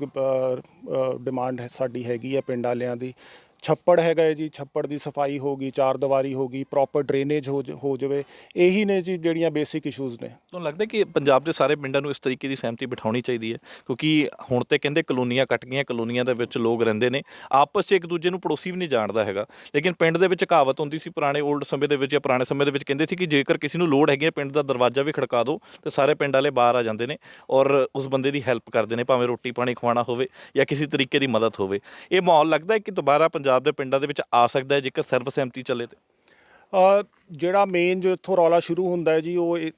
ਡਿਮਾਂਡ ਹੈ ਸਾਡੀ ਹੈਗੀ ਹੈ ਪਿੰਡ ਵਾਲਿਆਂ ਦੀ। ਛੱਪੜ ਹੈਗਾ ਹੈ ਜੀ, ਛੱਪੜ ਦੀ ਸਫ਼ਾਈ ਹੋਗੀ ਚਾਰ ਦੀਵਾਰੀ ਹੋਗੀ ਪ੍ਰੋਪਰ ਡਰੇਨੇਜ ਹੋ ਜ- ਹੋ ਜਾਵੇ, ਇਹੀ ਨੇ ਜੀ ਜਿਹੜੀਆਂ ਬੇਸਿਕ ਇਸ਼ੂਜ਼ ਨੇ। ਤੁਹਾਨੂੰ ਲੱਗਦਾ ਕਿ ਪੰਜਾਬ ਦੇ ਸਾਰੇ ਪਿੰਡਾਂ ਨੂੰ ਇਸ ਤਰੀਕੇ ਦੀ ਸਹਿਮਤੀ ਬਿਠਾਉਣੀ ਚਾਹੀਦੀ ਹੈ? ਕਿਉਂਕਿ ਹੁਣ ਤੇ ਕਹਿੰਦੇ ਕਲੋਨੀਆਂ ਕੱਟ ਗਈਆਂ, ਕਲੋਨੀਆਂ ਦੇ ਵਿੱਚ ਲੋਕ ਰਹਿੰਦੇ ਨੇ, ਆਪਸ 'ਚ ਇੱਕ ਦੂਜੇ ਨੂੰ ਪੜੋਸੀ ਵੀ ਨਹੀਂ ਜਾਣਦਾ ਹੈਗਾ। ਲੇਕਿਨ ਪਿੰਡ ਦੇ ਵਿੱਚ ਕਹਾਵਤ ਹੁੰਦੀ ਸੀ ਪੁਰਾਣੇ 올ਡ ਸਮੇਂ ਦੇ ਵਿੱਚ ਜਾਂ ਪੁਰਾਣੇ ਸਮੇਂ ਦੇ ਵਿੱਚ ਕਹਿੰਦੇ ਸੀ ਕਿ ਜੇਕਰ ਕਿਸੇ ਨੂੰ ਲੋੜ ਹੈਗੀ ਹੈ, ਪਿੰਡ ਦਾ ਦਰਵਾਜ਼ਾ ਵੀ ਖੜਕਾ ਦਿਓ, ਤੇ ਸਾਰੇ ਪਿੰਡ ਵਾਲੇ ਬਾਹਰ ਆ ਜਾਂਦੇ ਨੇ ਔਰ ਉਸ ਬੰਦੇ ਦੀ ਹੈਲਪ ਕਰਦੇ ਨੇ, ਭਾਵੇਂ ਰੋਟੀ ਪਾਣੀ ਖਵਾਉਣਾ ਹੋਵੇ ਜਾਂ ਕਿਸੇ ਤਰੀਕੇ ਦੀ ਮਦਦ ਹੋਵੇ। ਇਹ ਮਾਹੌਲ ਲੱਗਦਾ ਹੈ ਕਿ ਦੁਬਾਰਾ ਪੰਜਾਬ ਦੇ ਪਿੰਡਾਂ ਦੇ ਵਿੱਚ ਆ ਸਕਦਾ ਹੈ ਜੇਕਰ ਸਰਵਸਹਿਮਤੀ ਚੱਲੇ ਤੇ? ਅ, ਜਿਹੜਾ ਮੇਨ ਜੋ ਇੱਥੋਂ ਰੌਲਾ ਸ਼ੁਰੂ ਹੁੰਦਾ ਹੈ ਜੀ ਉਹ ਇਹ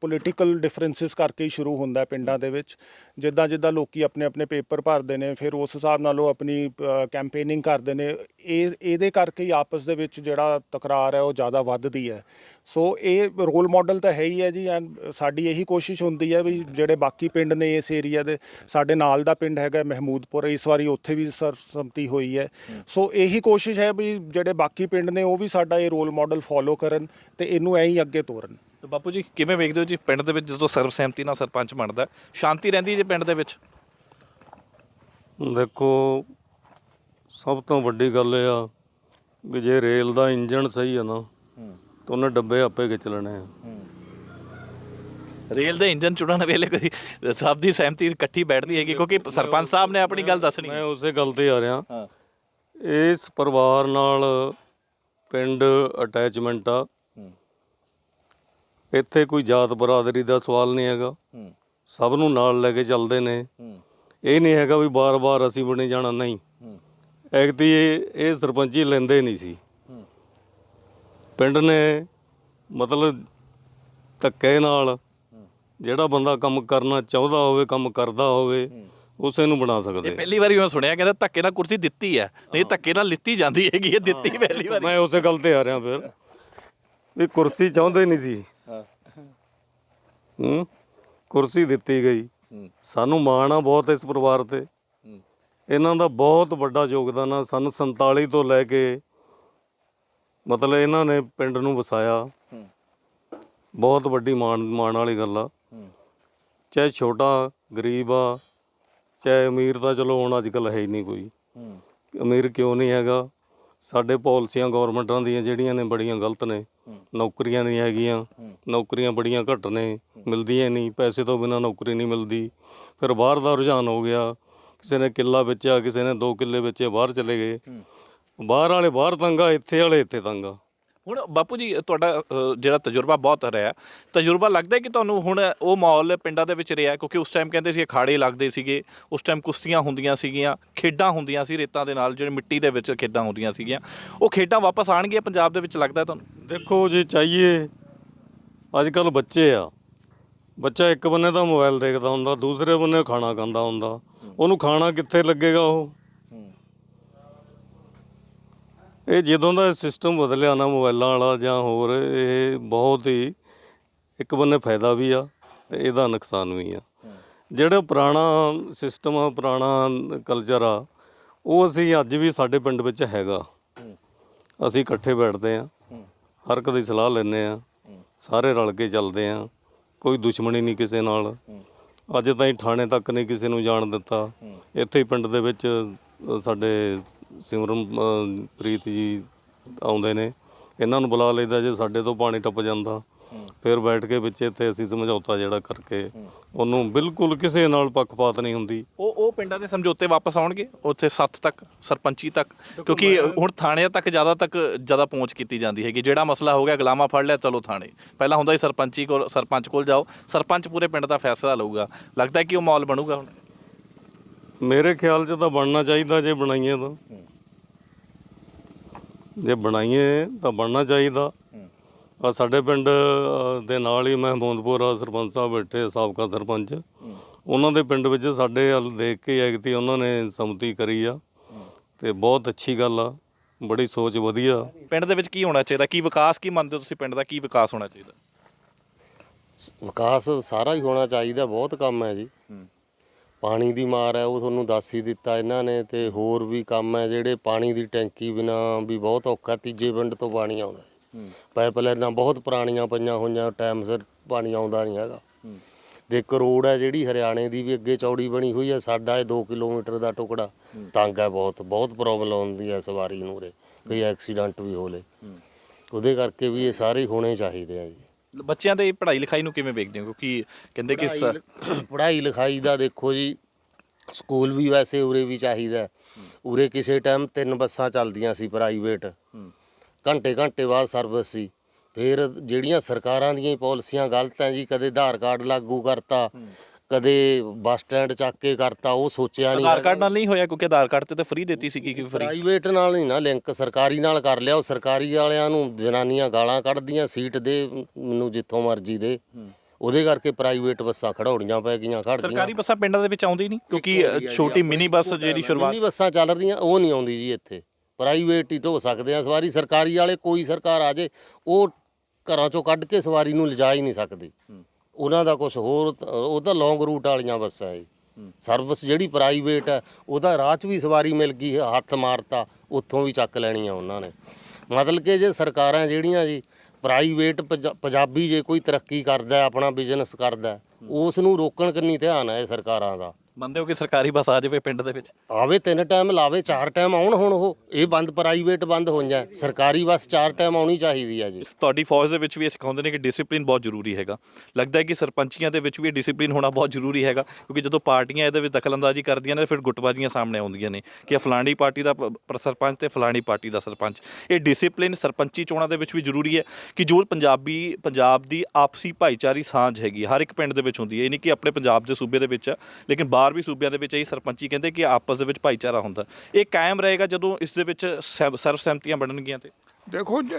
ਪੋਲੀਟੀਕਲ ਡਿਫਰੈਂਸਿਸ ਕਰਕੇ ਹੀ ਸ਼ੁਰੂ ਹੁੰਦਾ ਪਿੰਡਾਂ ਦੇ ਵਿੱਚ। ਜਿੱਦਾਂ ਜਿੱਦਾਂ ਲੋਕੀ ਆਪਣੇ ਆਪਣੇ ਪੇਪਰ ਭਰਦੇ ਨੇ, ਫਿਰ ਉਸ ਹਿਸਾਬ ਨਾਲ ਉਹ ਆਪਣੀ ਕੈਂਪੇਨਿੰਗ ਕਰਦੇ ਨੇ। ਇਹ, ਇਹਦੇ ਕਰਕੇ ਹੀ ਆਪਸ ਦੇ ਵਿੱਚ ਜਿਹੜਾ ਤਕਰਾਰ ਹੈ ਉਹ ਜ਼ਿਆਦਾ ਵੱਧਦੀ ਹੈ। ਸੋ ਇਹ ਰੋਲ ਮਾਡਲ ਤਾਂ ਹੈ ਹੀ ਹੈ ਜੀ ਐਂਡ ਸਾਡੀ ਇਹੀ ਕੋਸ਼ਿਸ਼ ਹੁੰਦੀ ਹੈ ਵੀ ਜਿਹੜੇ ਬਾਕੀ ਪਿੰਡ ਨੇ ਇਸ ਏਰੀਆ ਦੇ, ਸਾਡੇ ਨਾਲ ਦਾ ਪਿੰਡ ਹੈਗਾ ਮਹਿਮੂਦਪੁਰ, ਇਸ ਵਾਰੀ ਉੱਥੇ ਵੀ ਸਰਸੰਮਤੀ ਹੋਈ ਹੈ। ਸੋ ਇਹੀ ਕੋਸ਼ਿਸ਼ ਹੈ ਵੀ ਜਿਹੜੇ ਬਾਕੀ ਪਿੰਡ ਨੇ ਉਹ ਵੀ ਸਾਡਾ ਇਹ ਰੋਲ ਮਾਡਲ ਫੋਲੋ ਕਰਨ ਤੇ ਇਹਨੂੰ ਐਂ ਹੀ ਅੱਗੇ ਤੋਰਨ। ਤੇ ਬਾਪੂ ਜੀ ਕਿਵੇਂ ਵੇਖਦੇ ਹੋ ਜੀ ਪਿੰਡ ਦੇ ਵਿੱਚ ਜਦੋਂ ਸਰਬਸਹਿਮਤੀ ਨਾਲ ਸਰਪੰਚ ਬਣਦਾ ਸ਼ਾਂਤੀ ਰਹਿੰਦੀ ਜੇ ਪਿੰਡ ਦੇ ਵਿੱਚ? ਦੇਖੋ ਸਭ ਤੋਂ ਵੱਡੀ ਗੱਲ ਇਹ ਆ ਵੀ ਜੇ ਰੇਲ ਦਾ ਇੰਜਣ ਸਹੀ ਆ ਨਾ ਤਾਂ ਉਹਨੇ ਡੱਬੇ ਆਪੇ ਖਿੱਚ ਲੈਣੇ ਆ। ਰੇਲ ਦੇ ਇੰਜਨ ਚੁਣਨ ਵੇਲੇ ਕੋਈ ਸਭ ਦੀ ਸਹਿਮਤੀ ਇਕੱਠੀ ਬੈਠਦੀ ਹੈਗੀ ਕਿਉਂਕਿ ਸਰਪੰਚ ਸਾਹਿਬ ਨੇ ਆਪਣੀ ਗੱਲ ਦੱਸਣੀ ਮੈਂ ਉਸੇ ਗੱਲ ਤੇ ਆ ਰਿਹਾ। ਇਸ ਪਰਿਵਾਰ ਨਾਲ ਪਿੰਡ ਅਟੈਚਮੈਂਟ ਆ। ਇੱਥੇ ਕੋਈ ਜਾਤ ਬਰਾਦਰੀ ਦਾ ਸਵਾਲ ਨਹੀਂ ਹੈਗਾ। ਸਭ ਨੂੰ ਨਾਲ ਲੈ ਕੇ ਚੱਲਦੇ ਨੇ। ਇਹ ਨਹੀਂ ਹੈਗਾ ਵੀ ਬਾਰ-ਬਾਰ ਅਸੀਂ ਬਣੇ ਜਾਣਾ ਨਹੀਂ। ਐਕਤੀ ਇਹ ਇਹ ਸਰਪੰਚੀ ਲੈਂਦੇ ਨਹੀਂ ਸੀ। ਪਿੰਡ ਨੇ ਮਤਲਬ ਧੱਕੇ ਨਾਲ ਜਿਹੜਾ ਬੰਦਾ ਕੰਮ ਕਰਨਾ ਚਾਹੁੰਦਾ ਹੋਵੇ ਕੰਮ ਕਰਦਾ ਹੋਵੇ ਉਸੇ ਨੂੰ ਬਣਾ ਸਕਦੇ। ਇਹ ਪਹਿਲੀ ਵਾਰੀ ਮੈਂ ਸੁਣਿਆ ਕਹਿੰਦਾ ਧੱਕੇ ਨਾਲ ਕੁਰਸੀ ਦਿੱਤੀ ਹੈ। ਨਹੀਂ ਧੱਕੇ ਨਾਲ ਲਿੱਤੀ ਜਾਂਦੀ ਹੈਗੀ ਇਹ ਦਿੱਤੀ ਪਹਿਲੀ ਵਾਰੀ। ਮੈਂ ਉਸੇ ਗੱਲ ਤੇ ਆ ਰਿਹਾ ਫਿਰ। ਵੀ ਕੁਰਸੀ ਚਾਹੁੰਦੇ ਨਹੀਂ ਸੀ। ਹਾਂ? ਕੁਰਸੀ ਦਿੱਤੀ ਗਈ। ਸਾਨੂੰ ਮਾਣ ਆ ਬਹੁਤ ਇਸ ਪਰਿਵਾਰ ਤੇ। ਇਹਨਾਂ ਦਾ ਬਹੁਤ ਵੱਡਾ ਯੋਗਦਾਨ ਆ। ਸਨ 47 ਤੋਂ ਲੈ ਕੇ ਮਤਲਬ ਇਹਨਾਂ ਨੇ ਪਿੰਡ ਨੂੰ ਵਸਾਇਆ। ਬਹੁਤ ਵੱਡੀ ਮਾਣ ਮਾਣ ਵਾਲੀ ਗੱਲ ਆ। ਚਾਹੇ ਛੋਟਾ ਗਰੀਬ ਆ ਚਾਹੇ ਅਮੀਰ ਤਾਂ ਚਲੋ ਹੁਣ ਅੱਜ ਕੱਲ ਹੈ ਹੀ ਨਹੀਂ ਕੋਈ। ਅਮੀਰ ਕਿਉਂ ਨਹੀਂ ਹੈਗਾ? ਸਾਡੇ ਪਾਲਿਸੀਆਂ ਗਵਰਨਮੈਂਟਾਂ ਦੀਆਂ ਜਿਹੜੀਆਂ ਨੇ ਬੜੀਆਂ ਗਲਤ ਨੇ। ਨੌਕਰੀਆਂ ਨਹੀਂ ਹੈਗੀਆਂ। ਨੌਕਰੀਆਂ ਬੜੀਆਂ ਘੱਟ ਨੇ। ਮਿਲਦੀਆਂ ਨਹੀਂ ਪੈਸੇ ਤੋਂ ਬਿਨਾ ਨੌਕਰੀ ਨਹੀਂ ਮਿਲਦੀ। ਫਿਰ ਬਾਹਰ ਦਾ ਰੁਝਾਨ ਹੋ ਗਿਆ। ਕਿਸੇ ਨੇ ਕਿੱਲਾ ਵੇਚਿਆ ਕਿਸੇ ਨੇ ਦੋ ਕਿੱਲੇ ਵੇਚੇ ਬਾਹਰ ਚਲੇ ਗਏ। ਬਾਹਰ ਵਾਲੇ ਬਾਹਰ ਤੰਗਾ ਇੱਥੇ ਵਾਲੇ ਇੱਥੇ ਤੰਗਾ ਹੁਣ ਬਾਪੂ ਜੀ ਤੁਹਾਡਾ ਅ, ਜਿਹੜਾ ਤਜਰਬਾ ਬਹੁਤ ਰਿਹਾ ਤਜਰਬਾ ਲੱਗਦਾ ਹੈ ਕਿ ਤੁਹਾਨੂੰ ਹੁਣ ਉਹ ਮਾਹੌਲ ਪਿੰਡਾਂ ਦੇ ਵਿੱਚ ਰਿਹਾ ਕਿਉਂਕਿ ਉਸ ਟਾਈਮ ਕਹਿੰਦੇ ਸੀ ਅਖਾੜੇ ਲੱਗਦੇ ਸੀਗੇ। ਉਸ ਟਾਈਮ ਕੁਸ਼ਤੀਆਂ ਹੁੰਦੀਆਂ ਸੀਗੀਆਂ ਖੇਡਾਂ ਹੁੰਦੀਆਂ ਸੀ ਰੇਤਾਂ ਦੇ ਨਾਲ ਜਿਹੜੇ ਮਿੱਟੀ ਦੇ ਵਿੱਚ ਖੇਡਾਂ ਹੁੰਦੀਆਂ ਸੀਗੀਆਂ। ਉਹ ਖੇਡਾਂ ਵਾਪਸ ਆਣਗੀਆਂ ਪੰਜਾਬ ਦੇ ਵਿੱਚ ਲੱਗਦਾ ਹੈ ਤੁਹਾਨੂੰ? ਦੇਖੋ ਜੇ ਚਾਹੀਏ। ਅੱਜ ਕੱਲ ਬੱਚੇ ਆ। ਬੱਚਾ ਇੱਕ ਬੰਨੇ ਤਾਂ ਮੋਬਾਈਲ ਦੇਖਦਾ ਹੁੰਦਾ, ਦੂਸਰੇ ਬੰਨੇ ਖਾਣਾ ਖਾਂਦਾ ਹੁੰਦਾ। ਉਹਨੂੰ ਖਾਣਾ ਕਿੱਥੇ ਲੱਗੇਗਾ ਉਹ? ਇਹ ਜਦੋਂ ਦਾ ਸਿਸਟਮ ਬਦਲਿਆ ਨਾ ਮੋਬਾਈਲਾਂ ਵਾਲਾ ਜਾਂ ਹੋਰ, ਇਹ ਬਹੁਤ ਹੀ ਇੱਕ ਬੰਨੇ ਫਾਇਦਾ ਵੀ ਆ ਤੇ ਇਹਦਾ ਨੁਕਸਾਨ ਵੀ ਆ। ਜਿਹੜਾ ਪੁਰਾਣਾ ਸਿਸਟਮ ਆ, ਪੁਰਾਣਾ ਕਲਚਰ ਆ, ਉਹ ਅਸੀਂ ਅੱਜ ਵੀ ਸਾਡੇ ਪਿੰਡ ਵਿੱਚ ਹੈਗਾ। ਅਸੀਂ ਇਕੱਠੇ ਬੈਠਦੇ ਆ, ਹਰ ਇੱਕ ਦੀ ਸਲਾਹ ਲੈਂਦੇ ਆ, ਸਾਰੇ ਰਲ ਕੇ ਚੱਲਦੇ ਆ। ਕੋਈ ਦੁਸ਼ਮਣੀ ਨਹੀਂ ਕਿਸੇ ਨਾਲ। ਅੱਜ ਤਾਈਂ ਥਾਣੇ ਤੱਕ ਨਹੀਂ ਕਿਸੇ ਨੂੰ ਜਾਣ ਦਿੱਤਾ। ਇੱਥੇ ਹੀ ਪਿੰਡ ਦੇ ਵਿੱਚ ਸਾਡੇ ਸਿਮਰਨ ਪ੍ਰੀਤ ਜੀ ਆਉਂਦੇ ਨੇ। ਇਹਨਾਂ ਨੂੰ ਬੁਲਾ ਲਈਦਾ ਜੇ ਸਾਡੇ ਤੋਂ ਪਾਣੀ ਟੱਪ ਜਾਂਦਾ। ਫਿਰ ਬੈਠ ਕੇ ਵਿੱਚ ਇੱਥੇ ਅਸੀਂ ਸਮਝੌਤਾ ਜਿਹੜਾ ਕਰਕੇ ਉਹਨੂੰ ਬਿਲਕੁਲ ਕਿਸੇ ਨਾਲ ਪੱਖਪਾਤ ਨਹੀਂ ਹੁੰਦੀ। ਉਹ ਉਹ ਪਿੰਡਾਂ ਦੇ ਸਮਝੌਤੇ ਵਾਪਸ ਆਉਣਗੇ? ਉੱਥੇ ਸੱਤ ਤੱਕ ਸਰਪੰਚੀ ਤੱਕ? ਕਿਉਂਕਿ ਹੁਣ ਥਾਣੇ ਤੱਕ ਜ਼ਿਆਦਾ ਤੱਕ ਜ਼ਿਆਦਾ ਪਹੁੰਚ ਕੀਤੀ ਜਾਂਦੀ ਹੈਗੀ। ਜਿਹੜਾ ਮਸਲਾ ਹੋ ਗਿਆ ਗੁਲਾਮਾ ਫੜ ਲਿਆ ਚਲੋ ਥਾਣੇ। ਪਹਿਲਾਂ ਹੁੰਦਾ ਸੀ ਸਰਪੰਚੀ ਕੋਲ ਸਰਪੰਚ ਕੋਲ ਜਾਓ। ਸਰਪੰਚ ਪੂਰੇ ਪਿੰਡ ਦਾ ਫੈਸਲਾ ਲਊਗਾ। ਲੱਗਦਾ ਹੈ ਕਿ ਉਹ ਮਾਹੌਲ ਬਣੂਗਾ ਹੁਣ? ਮੇਰੇ ਖਿਆਲ 'ਚ ਤਾਂ ਬਣਨਾ ਚਾਹੀਦਾ ਜੇ ਬਣਾਈਏ ਤਾਂ। ਜੇ ਬਣਾਈਏ ਤਾਂ ਬਣਨਾ ਚਾਹੀਦਾ। ਆ ਸਾਡੇ ਪਿੰਡ ਦੇ ਨਾਲ ਹੀ ਮਹਿਮੂਦਪੁਰ ਆ ਸਰਪੰਚ ਸਾਹਿਬ ਬੈਠੇ ਸਾਬਕਾ ਸਰਪੰਚ। ਉਹਨਾਂ ਦੇ ਪਿੰਡ ਵਿੱਚ ਸਾਡੇ ਵੱਲ ਦੇਖ ਕੇ ਐਗਤੀ ਉਹਨਾਂ ਨੇ ਸੰਮਤੀ ਕਰੀ ਆ। ਤੇ ਬਹੁਤ ਅੱਛੀ ਗੱਲ ਆ ਬੜੀ ਸੋਚ ਵਧੀਆ। ਪਿੰਡ ਦੇ ਵਿੱਚ ਕੀ ਹੋਣਾ ਚਾਹੀਦਾ? ਕੀ ਵਿਕਾਸ ਕੀ ਮੰਨਦੇ ਹੋ ਤੁਸੀਂ ਪਿੰਡ ਦਾ? ਕੀ ਵਿਕਾਸ ਹੋਣਾ ਚਾਹੀਦਾ? ਵਿਕਾਸ ਸਾਰਾ ਹੀ ਹੋਣਾ ਚਾਹੀਦਾ ਬਹੁਤ ਕੰਮ ਹੈ ਜੀ। ਪਾਣੀ ਦੀ ਮਾਰ ਹੈ ਉਹ ਤੁਹਾਨੂੰ ਦੱਸ ਹੀ ਦਿੱਤਾ ਇਹਨਾਂ ਨੇ ਤੇ ਹੋਰ ਵੀ ਕੰਮ ਹੈ ਜਿਹੜੇ ਪਾਣੀ ਦੀ ਟੈਂਕੀ ਬਿਨਾ ਵੀ ਬਹੁਤ ਔਖਾ ਤੀਜੇ ਪਿੰਡ ਤੋਂ ਪਾਣੀ ਆਉਂਦਾ ਹੈ ਪਾਈਪਲਾਈਨਾਂ ਬਹੁਤ ਪੁਰਾਣੀਆਂ ਪਈਆਂ ਹੋਈਆਂ ਟਾਈਮ ਸਿਰ ਪਾਣੀ ਆਉਂਦਾ ਨਹੀਂ ਹੈਗਾ। ਦੇ ਇੱਕ ਰੋਡ ਹੈ ਜਿਹੜੀ ਹਰਿਆਣੇ ਦੀ ਵੀ ਅੱਗੇ ਚੌੜੀ ਬਣੀ ਹੋਈ ਹੈ ਸਾਡਾ ਇਹ 2 ਕਿਲੋਮੀਟਰ ਦਾ ਟੁਕੜਾ। ਤੰਗ ਹੈ ਬਹੁਤ ਬਹੁਤ ਪ੍ਰੋਬਲਮ ਆਉਂਦੀ ਹੈ ਸਵਾਰੀ ਨੂੰ ਰੇ ਕੋਈ ਐਕਸੀਡੈਂਟ ਵੀ ਹੋ ਲੇ। ਉਹਦੇ ਕਰਕੇ ਵੀ ਇਹ ਸਾਰੇ ਹੋਣੇ ਚਾਹੀਦੇ ਆ ਜੀ। ਬੱਚਿਆਂ ਦੇ ਪੜ੍ਹਾਈ ਲਿਖਾਈ ਨੂੰ ਕਿਵੇਂ ਵੇਖਦੇ ਹੋ? ਕਿਉਂਕਿ ਕਹਿੰਦੇ ਕਿ ਪੜ੍ਹਾਈ- ਲਿਖਾਈ ਦਾ ਦੇਖੋ ਜੀ ਸਕੂਲ ਵੀ ਵੈਸੇ ਉਰੇ ਵੀ ਚਾਹੀਦਾ। ਉਰੇ ਕਿਸੇ ਟਾਈਮ ਤਿੰਨ ਬੱਸਾਂ ਚੱਲਦੀਆਂ ਸੀ ਪ੍ਰਾਈਵੇਟ ਘੰਟੇ ਘੰਟੇ ਬਾਅਦ ਸਰਵਿਸ ਸੀ। ਫਿਰ ਜਿਹੜੀਆਂ ਸਰਕਾਰਾਂ ਦੀਆਂ ਹੀ ਪਾਲਿਸੀਆਂ ਗਲਤ ਹੈ ਜੀ ਕਦੇ ਆਧਾਰ ਕਾਰਡ ਲਾਗੂ ਕਰਤਾ ਕਦੇ ਬੱਸ ਸਟੈਂਡ ਚੱਕ ਕੇ ਕਰਤਾ ਉਹ ਸੋਚਿਆ ਨਹੀਂ ਆਧਾਰ ਕਾਰਡ ਨਾਲ ਨਹੀਂ ਹੋਇਆ ਕਿਉਂਕਿ ਆਧਾਰ ਕਾਰਡ ਤੇ ਤਾਂ ਫ੍ਰੀ ਦਿੱਤੀ ਸੀ ਕਿ ਫ੍ਰੀ ਪ੍ਰਾਈਵੇਟ ਨਾਲ ਨਹੀਂ ਨਾ ਲਿੰਕ ਸਰਕਾਰੀ ਨਾਲ ਕਰ ਲਿਆ ਉਹ ਸਰਕਾਰੀ ਵਾਲਿਆਂ ਨੂੰ ਜਨਾਨੀਆਂ ਗਾਲਾਂ ਕੱਢਦੀਆਂ ਸੀਟ ਦੇ ਮੈਨੂੰ ਜਿੱਥੋਂ ਮਰਜ਼ੀ ਦੇ। ਉਹਦੇ ਕਰਕੇ ਪ੍ਰਾਈਵੇਟ ਬੱਸਾਂ ਖੜਾਉਣੀਆਂ ਪੈ ਗਈਆਂ ਖੜ ਗਈਆਂ। ਸਰਕਾਰੀ ਬੱਸਾਂ ਪਿੰਡਾਂ ਦੇ ਵਿੱਚ ਆਉਂਦੀ ਨਹੀਂ? ਕਿਉਂਕਿ ਛੋਟੀ ਮਿਨੀ ਬੱਸ ਜਿਹੜੀ ਸ਼ੁਰੂਆਤ ਮਿੰਨੀ ਬੱਸਾਂ ਚੱਲ ਰਹੀਆਂ ਉਹ ਨਹੀਂ ਆਉਂਦੀ ਜੀ ਇੱਥੇ। ਪ੍ਰਾਈਵੇਟ ਹੀ ਢੋ ਸਕਦੇ ਆ ਸਵਾਰੀ ਸਰਕਾਰੀ ਵਾਲੇ ਕੋਈ ਸਰਕਾਰ ਆ ਜੇ ਉਹ ਘਰਾਂ ਚੋਂ ਕੱਢ ਕੇ ਸਵਾਰੀ ਨੂੰ ਲਿਜਾ ਹੀ ਨਹੀਂ ਸਕਦੀ। ਉਹਨਾਂ ਦਾ ਕੁਝ ਹੋਰ ਉਹ ਤਾਂ ਲੌਂਗ ਰੂਟ ਵਾਲੀਆਂ ਬੱਸਾਂ ਹੈ। ਸਰਵਿਸ ਜਿਹੜੀ ਪ੍ਰਾਈਵੇਟ ਹੈ ਉਹਦਾ ਰਾਹ 'ਚ ਵੀ ਸਵਾਰੀ ਮਿਲ ਗਈ ਹੱਥ ਮਾਰਤਾ ਉੱਥੋਂ ਵੀ ਚੱਕ ਲੈਣੀਆਂ ਉਹਨਾਂ ਨੇ। ਮਤਲਬ ਕਿ ਜੇ ਸਰਕਾਰਾਂ ਜਿਹੜੀਆਂ ਜੀ ਪ੍ਰਾਈਵੇਟ ਪੰਜਾ- ਪੰਜਾਬੀ ਜੇ ਕੋਈ ਤਰੱਕੀ ਕਰਦਾ ਆਪਣਾ ਬਿਜ਼ਨਸ ਕਰਦਾ ਉਸ ਨੂੰ ਰੋਕਣ ਕੰਨੀ ਧਿਆਨ ਹੈ ਸਰਕਾਰਾਂ ਦਾ। ਮੰਨਦੇ ਹੋ ਕਿ ਸਰਕਾਰੀ ਬੱਸ ਆ ਜਾਵੇ ਪਿੰਡ ਦੇ ਵਿੱਚ? ਆਵੇ ਤਿੰਨ ਟਾਈਮ ਲਾਵੇ ਚਾਰ ਟਾਈਮ ਆਉਣ ਹੁਣ ਉਹ। ਇਹ ਬੰਦ ਪ੍ਰਾਈਵੇਟ ਬੰਦ ਹੋਈਆਂ। ਸਰਕਾਰੀ ਬੱਸ ਚਾਰ ਟਾਈਮ ਆਉਣੀ ਚਾਹੀਦੀ ਆ ਜੀ। ਤੁਹਾਡੀ ਫੌਜ ਦੇ ਵਿੱਚ ਵੀ ਇਹ ਸਿਖਾਉਂਦੇ ਨੇ ਕਿ ਡਿਸਪਲਿਨ ਬਹੁਤ ਜ਼ਰੂਰੀ ਹੈਗਾ। ਲੱਗਦਾ ਹੈ ਕਿ ਸਰਪੰਚੀਆਂ ਦੇ ਵਿੱਚ ਵੀ ਡਿਸਪਲਿਨ ਹੋਣਾ ਬਹੁਤ ਜ਼ਰੂਰੀ ਹੈਗਾ ਕਿਉਂਕਿ ਜਦੋਂ ਪਾਰਟੀਆਂ ਇਹਦੇ ਵਿੱਚ ਦਖਲਅੰਦਾਜ਼ੀ ਕਰਦੀਆਂ ਨੇ ਫਿਰ ਗੁੱਟਬਾਜ਼ੀਆਂ ਸਾਹਮਣੇ ਆਉਂਦੀਆਂ ਨੇ ਕਿ ਇਹ ਫਲਾਣੀ ਪਾਰਟੀ ਦਾ ਪ- ਸਰਪੰਚ ਤੇ ਫਲਾਣੀ ਪਾਰਟੀ ਦਾ ਸਰਪੰਚ। ਇਹ ਡਿਸਪਲਿਨ ਸਰਪੰਚੀ ਚੋਣਾਂ ਦੇ ਵਿੱਚ ਵੀ ਜ਼ਰੂਰੀ ਹੈ ਕਿ ਜੋ ਪੰਜਾਬੀ ਪੰਜਾਬ ਦੀ ਆਪਸੀ ਭਾਈਚਾਰੀ ਸਾਂਝ ਹੈਗੀ ਹੈ, ਹਰ ਇੱਕ ਪਿੰਡ ਦੇ ਵਿੱਚ ਹੁੰਦੀ ਹੈ। ਇਹ ਨਹੀਂ ਕਿ ਆਪਣੇ ਪੰਜਾਬ ਦੇ ਸੂਬੇ ਦੇ ਵਿੱਚ ਹੈ, ਲੇਕਿਨ ਬਾਹਰ ਵੀ ਸੂਬਿਆਂ ਦੇ ਵਿੱਚ ਇਹ ਸਰਪੰਚੀ ਕਹਿੰਦੇ ਕਿ ਆਪਸ ਦੇ ਵਿੱਚ ਭਾਈਚਾਰਾ ਹੁੰਦਾ। ਇਹ ਕਾਇਮ ਰਹੇਗਾ ਜਦੋਂ ਇਸ ਦੇ ਵਿੱਚ ਸਹਿ- ਸਰਬਸਹਿਮਤੀਆਂ ਬਣਨਗੀਆਂ ਤੇ? ਦੇਖੋ ਜ-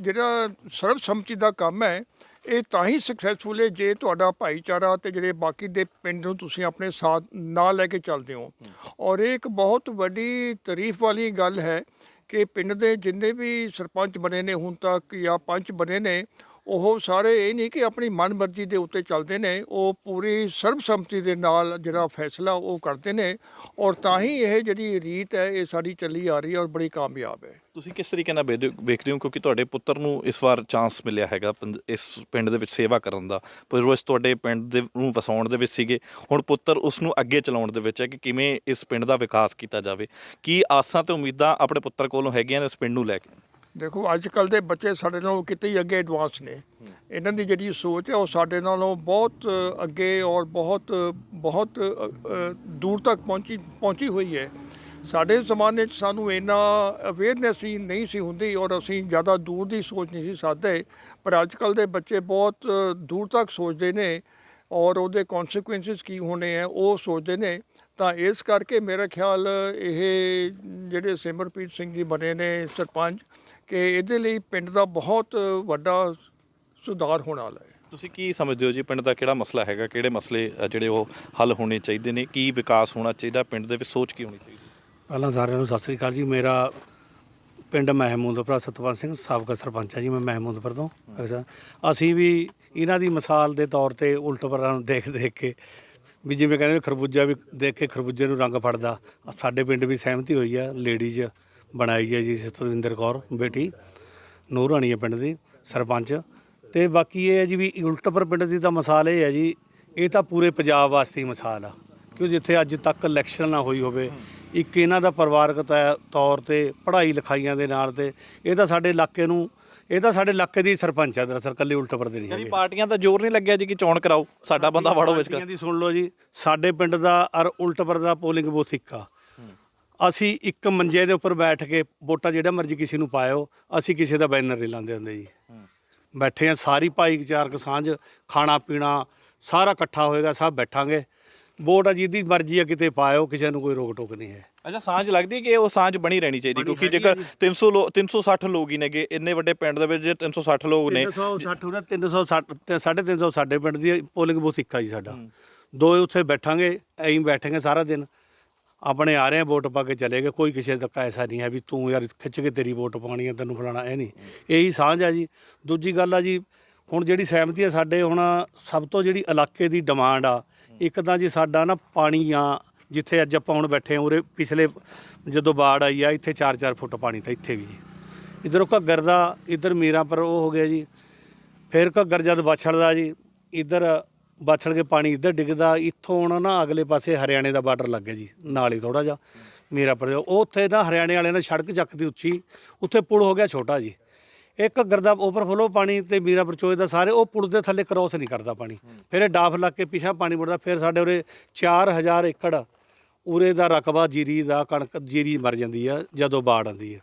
ਜਿਹੜਾ ਸਰਬਸੰਮਤੀ ਦਾ ਕੰਮ ਹੈ, ਇਹ ਤਾਂ ਹੀ ਸਕਸੈਸਫੁਲ ਹੈ ਜੇ ਤੁਹਾਡਾ ਭਾਈਚਾਰਾ ਤੇ ਜਿਹੜੇ ਬਾਕੀ ਦੇ ਪਿੰਡ ਨੂੰ ਤੁਸੀਂ ਆਪਣੇ ਸਾਥ ਨਾਲ ਲੈ ਕੇ ਚੱਲਦੇ ਹੋ। ਔਰ ਇਹ ਇੱਕ ਬਹੁਤ ਵੱਡੀ ਤਾਰੀਫ ਵਾਲੀ ਗੱਲ ਹੈ ਕਿ ਪਿੰਡ ਦੇ ਜਿੰਨੇ ਵੀ ਸਰਪੰਚ ਬਣੇ ਨੇ ਹੁਣ ਤੱਕ ਜਾਂ ਪੰਚ ਬਣੇ ਨੇ ਉਹ ਸਾਰੇ ਇਹ ਨਹੀਂ ਕਿ ਆਪਣੀ ਮਨਮਰਜ਼ੀ ਦੇ ਉੱਤੇ ਚੱਲਦੇ ਨੇ, ਉਹ ਪੂਰੀ ਸਰਬਸੰਮਤੀ ਦੇ ਨਾਲ ਜਿਹੜਾ ਫੈਸਲਾ ਉਹ ਕਰਦੇ ਨੇ ਔਰ ਤਾਂ ਹੀ ਇਹ ਜਿਹੜੀ ਰੀਤ ਹੈ, ਇਹ ਸਾਡੀ ਚੱਲੀ ਆ ਰਹੀ ਹੈ ਔਰ ਬੜੀ ਕਾਮਯਾਬ ਹੈ। ਤੁਸੀਂ ਕਿਸ ਤਰੀਕੇ ਨਾਲ ਵੇਖਦੇ ਹੋ- ਵੇਖਦੇ ਹੋ? ਕਿਉਂਕਿ ਤੁਹਾਡੇ ਪੁੱਤਰ ਨੂੰ ਇਸ ਵਾਰ ਚਾਂਸ ਮਿਲਿਆ ਹੈਗਾ ਪੰਜ- ਇਸ ਪਿੰਡ ਦੇ ਵਿੱਚ ਸੇਵਾ ਕਰਨ ਦਾ। ਪੂਰਵਜ ਤੁਹਾਡੇ ਪਿੰਡ ਦੇ ਨੂੰ ਵਸਾਉਣ ਦੇ ਵਿੱਚ ਸੀਗੇ। ਹੁਣ ਪੁੱਤਰ ਉਸ ਨੂੰ ਅੱਗੇ ਚਲਾਉਣ ਦੇ ਵਿੱਚ ਹੈ ਕਿ ਕਿਵੇਂ ਇਸ ਪਿੰਡ ਦਾ ਵਿਕਾਸ ਕੀਤਾ ਜਾਵੇ। ਕੀ ਆਸਾਂ ਤੇ ਉਮੀਦਾਂ ਆਪਣੇ ਪੁੱਤਰ ਕੋਲੋਂ ਹੈਗੀਆਂ ਨੇ ਇਸ ਪਿੰਡ ਨੂੰ ਲੈ ਕੇ? ਦੇਖੋ ਅੱਜ ਕੱਲ ਦੇ ਬੱਚੇ ਸਾਡੇ ਨਾਲੋਂ ਕਿਤੇ ਹੀ ਅੱਗੇ ਐਡਵਾਂਸ ਨੇ। ਇਹਨਾਂ ਦੀ ਜਿਹੜੀ ਸੋਚ ਹੈ, ਉਹ ਸਾਡੇ ਨਾਲੋਂ ਬਹੁਤ ਅੱਗੇ ਔਰ ਬਹੁਤ ਬਹੁਤ ਦੂਰ ਤੱਕ ਪਹੁੰਚੀ ਪਹੁੰਚੀ ਹੋਈ ਹੈ। ਸਾਡੇ ਜ਼ਮਾਨੇ 'ਚ ਸਾਨੂੰ ਇੰਨਾ ਅਵੇਅਰਨੈਸ ਹੀ ਨਹੀਂ ਸੀ ਹੁੰਦੀ ਔਰ ਅਸੀਂ ਜ਼ਿਆਦਾ ਦੂਰ ਦੀ ਸੋਚ ਨਹੀਂ ਸੀ ਸਾਧਦੇ। ਪਰ ਅੱਜ ਕੱਲ ਦੇ ਬੱਚੇ ਬਹੁਤ ਦੂਰ ਤੱਕ ਸੋਚਦੇ ਨੇ ਔਰ ਉਹਦੇ ਕਨਸੀਕੁਐਂਸਸ ਕੀ ਹੋਣੇ ਆ ਉਹ ਸੋਚਦੇ ਨੇ। ਤਾਂ ਇਸ ਕਰਕੇ ਮੇਰਾ ਖਿਆਲ ਇਹ ਜਿਹੜੇ ਸਿਮਰਪ੍ਰੀਤ ਸਿੰਘ ਜੀ ਬਣੇ ਨੇ, ਸਰਪੰਚ ਕਿ ਇਹਦੇ ਲਈ ਪਿੰਡ ਦਾ ਬਹੁਤ ਵੱਡਾ ਸੁਧਾਰ ਹੋਣ ਵਾਲਾ ਹੈ। ਤੁਸੀਂ ਕੀ ਸਮਝਦੇ ਹੋ ਜੀ ਪਿੰਡ ਦਾ ਕਿਹੜਾ ਮਸਲਾ ਹੈਗਾ? ਕਿਹੜੇ ਮਸਲੇ ਜਿਹੜੇ ਉਹ ਹੱਲ ਹੋਣੇ ਚਾਹੀਦੇ ਨੇ? ਕੀ ਵਿਕਾਸ ਹੋਣਾ ਚਾਹੀਦਾ ਪਿੰਡ ਦੇ ਵਿੱਚ? ਸੋਚ ਕੀ ਹੋਣੀ ਚਾਹੀਦੀ? ਪਹਿਲਾਂ ਸਾਰਿਆਂ ਨੂੰ ਸਤਿ ਸ੍ਰੀ ਅਕਾਲ ਜੀ। ਮੇਰਾ ਪਿੰਡ ਮਹਿਮੂਦਪੁਰਾ ਸਤਪਾਲ ਸਿੰਘ ਸਾਬਕਾ ਸਰਪੰਚ ਹੈ ਜੀ ਮੈਂ ਮਹਿਮੂਦਪੁਰ ਤੋਂ। ਅਸੀਂ ਵੀ ਇਹਨਾਂ ਦੀ ਮਿਸਾਲ ਦੇ ਤੌਰ ਤੇ ਉਲਟ ਪਰਾਂ ਨੂੰ ਦੇਖ ਦੇਖ ਕੇ ਵੀ ਜਿਵੇਂ ਕਹਿੰਦੇ ਵੀ ਖਰਬੂਜਾ ਵੀ ਦੇਖ ਕੇ ਖਰਬੂਜੇ ਨੂੰ ਰੰਗ ਫੜਦਾ। ਸਾਡੇ ਪਿੰਡ ਵੀ ਸਹਿਮਤੀ ਹੋਈ ਆ ਲੇਡੀਜ਼ ਬਣਾਈ ਹੈ ਜੀ ਸਤਵਿੰਦਰ ਕੌਰ ਬੇਟੀ ਨੂਰ ਰਾਣੀ ਹੈ ਪਿੰਡ ਦੀ ਸਰਪੰਚ। ਤੇ ਬਾਕੀ ਇਹ ਹੈ ਜੀ ਵੀ ਉਲਟਪੁਰ ਪਿੰਡ ਦੀ ਤਾਂ ਮਿਸਾਲ ਇਹ ਹੈ ਜੀ ਇਹ ਤਾਂ ਪੂਰੇ ਪੰਜਾਬ ਵਾਸਤੇ ਹੀ ਮਿਸਾਲ ਆ। ਕਿਉਂ ਜਿੱਥੇ ਅੱਜ ਤੱਕ ਇਲੈਕਸ਼ਨ ਨਾ ਹੋਈ ਹੋਵੇ ਇੱਕ ਇਹਨਾਂ ਦਾ ਪਰਿਵਾਰਕ ਤੌਰ ਤੇ ਪੜ੍ਹਾਈ ਲਿਖਾਈਆਂ ਦੇ ਨਾਲ ਤੇ ਇਹ ਤਾਂ ਸਾਡੇ ਇਲਾਕੇ ਨੂੰ ਇਹ ਤਾਂ ਸਾਡੇ ਇਲਾਕੇ ਦੀ ਸਰਪੰਚ ਹੈ ਦਰਅਸਲ ਕੱਲੇ ਉਲਟਪੁਰ ਦੇ ਨਹੀਂ ਯਾਨੀ ਪਾਰਟੀਆਂ ਦਾ ਜ਼ੋਰ ਨਹੀਂ ਲੱਗਿਆ ਜੀ ਕਿ ਚੋਣ ਕਰਾਓ ਸਾਡਾ ਬੰਦਾ ਵਾੜੋ ਵਿੱਚ ਦੀ ਸੁਣ ਲਓ ਜੀ ਸਾਡੇ ਪਿੰਡ ਦਾ ਅਰ ਉਲਟਪੁਰ ਦਾ ਪੋਲਿੰਗ ਬੂਥ ਇੱਕ ਆ। ਅਸੀਂ ਇੱਕ ਮੰਜੇ ਦੇ ਉੱਪਰ ਬੈਠ ਕੇ ਵੋਟਾਂ ਜਿਹੜਾ ਮਰਜ਼ੀ ਕਿਸੇ ਨੂੰ ਪਾਇਓ ਅਸੀਂ ਕਿਸੇ ਦਾ ਬੈਨਰ ਨਹੀਂ ਲਾਉਂਦੇ ਹੁੰਦੇ ਜੀ। ਬੈਠੇ ਆ ਸਾਰੀ ਭਾਈਚਾਰਕ ਸਾਂਝ ਖਾਣਾ ਪੀਣਾ ਸਾਰਾ ਇਕੱਠਾ ਹੋਏਗਾ ਸਭ ਬੈਠਾਂਗੇ। ਵੋਟ ਆ ਜਿਹਦੀ ਮਰਜ਼ੀ ਆ ਕਿਤੇ ਪਾਇਓ ਕਿਸੇ ਨੂੰ ਕੋਈ ਰੋਕ ਟੋਕ ਨਹੀਂ ਹੈ। ਅੱਛਾ ਸਾਂਝ ਲੱਗਦੀ ਹੈ ਕਿ ਉਹ ਸਾਂਝ ਬਣੀ ਰਹਿਣੀ ਚਾਹੀਦੀ? ਕਿਉਂਕਿ ਜੇਕਰ 300 ਲੋ 360 ਲੋਕ ਹੀ ਨੇਗੇ ਇੰਨੇ ਵੱਡੇ ਪਿੰਡ ਦੇ ਵਿੱਚ ਜੇ 360 ਲੋਕ ਨੇ। 360 ਉਹਦਾ 360 ਤੇ 350 ਸਾਡੇ ਪਿੰਡ ਦੀ ਪੋਲਿੰਗ ਬੂਥ ਇੱਕ ਆ ਜੀ ਸਾਡਾ। ਦੋ ਉੱਥੇ ਬੈਠਾਂਗੇ ਐਂ ਬੈਠਾਂਗੇ ਸਾਰਾ ਦਿਨ। ਆਪਣੇ ਆ ਰਹੇ ਆ, ਵੋਟ ਪਾ ਕੇ ਚਲੇ ਗਏ। ਕੋਈ ਕਿਸੇ ਤੱਕ ਐਸਾ ਨਹੀਂ ਹੈ ਵੀ ਤੂੰ ਯਾਰ ਖਿੱਚ ਕੇ ਤੇਰੀ ਵੋਟ ਪਾਣੀ ਆ ਤੈਨੂੰ ਫਲਾਣਾ ਇਹ ਨਹੀਂ। ਇਹੀ ਸਾਂਝ ਆ ਜੀ। ਦੂਜੀ ਗੱਲ ਆ ਜੀ, ਹੁਣ ਜਿਹੜੀ ਸਹਿਮਤੀ ਆ ਸਾਡੇ, ਹੁਣ ਸਭ ਤੋਂ ਜਿਹੜੀ ਇਲਾਕੇ ਦੀ ਡਿਮਾਂਡ ਆ, ਇੱਕ ਤਾਂ ਜੀ ਸਾਡਾ ਨਾ ਪਾਣੀ ਆ, ਜਿੱਥੇ ਅੱਜ ਆਪਾਂ ਹੁਣ ਬੈਠੇ ਆ ਉਰੇ ਪਿਛਲੇ ਜਦੋਂ ਬਾੜ ਆਈ ਆ, ਇੱਥੇ 4-4 ਫੁੱਟ ਪਾਣੀ ਤਾਂ ਇੱਥੇ ਵੀ ਜੀ। ਇਧਰੋਂ ਘੱਗਰ ਦਾ, ਇਧਰ ਮੀਰਾਂਪੁਰ ਉਹ ਹੋ ਗਿਆ ਜੀ। ਫਿਰ ਘੱਗਰ ਜਦ ਬਛੜਦਾ ਜੀ, ਇਧਰ ਬਛੜ ਕੇ ਪਾਣੀ ਇੱਧਰ ਡਿੱਗਦਾ, ਇੱਥੋਂ ਹੁਣ ਨਾ ਅਗਲੇ ਪਾਸੇ ਹਰਿਆਣੇ ਦਾ ਬਾਰਡਰ ਲੱਗ ਗਿਆ ਜੀ, ਨਾਲ ਹੀ ਥੋੜਾ ਜਿਹਾ ਮੀਰਾਂਪੁਰ ਉਹ ਉੱਥੇ ਨਾ ਹਰਿਆਣੇ ਵਾਲਿਆਂ ਨੇ ਸੜਕ ਚੱਕਦੀ ਉੱਚੀ, ਉੱਥੇ ਪੁਲ ਹੋ ਗਿਆ ਛੋਟਾ ਜੀ। ਇੱਕ ਘੱਗਰ ਦਾ ਓਵਰਫਲੋ ਪਾਣੀ ਤੇ ਮੀਰਾ ਚੋਏ ਦਾ ਸਾਰੇ, ਉਹ ਪੁਲ ਦੇ ਥੱਲੇ ਕ੍ਰੋਸ ਨਹੀਂ ਕਰਦਾ ਪਾਣੀ। ਫਿਰ ਇਹ ਡਾਫ ਲੱਗ ਕੇ ਪਿਛਾ ਪਾਣੀ ਮੁੜਦਾ, ਫਿਰ ਸਾਡੇ ਉਰੇ 4000 ਏਕੜ ਉਰੇ ਦਾ ਰਕਬਾ ਜੀਰੀ ਦਾ ਕਣਕ, ਜੀਰੀ ਮਰ ਜਾਂਦੀ ਆ, ਜਦੋਂ ਬਾੜ ਆਉਂਦੀ ਹੈ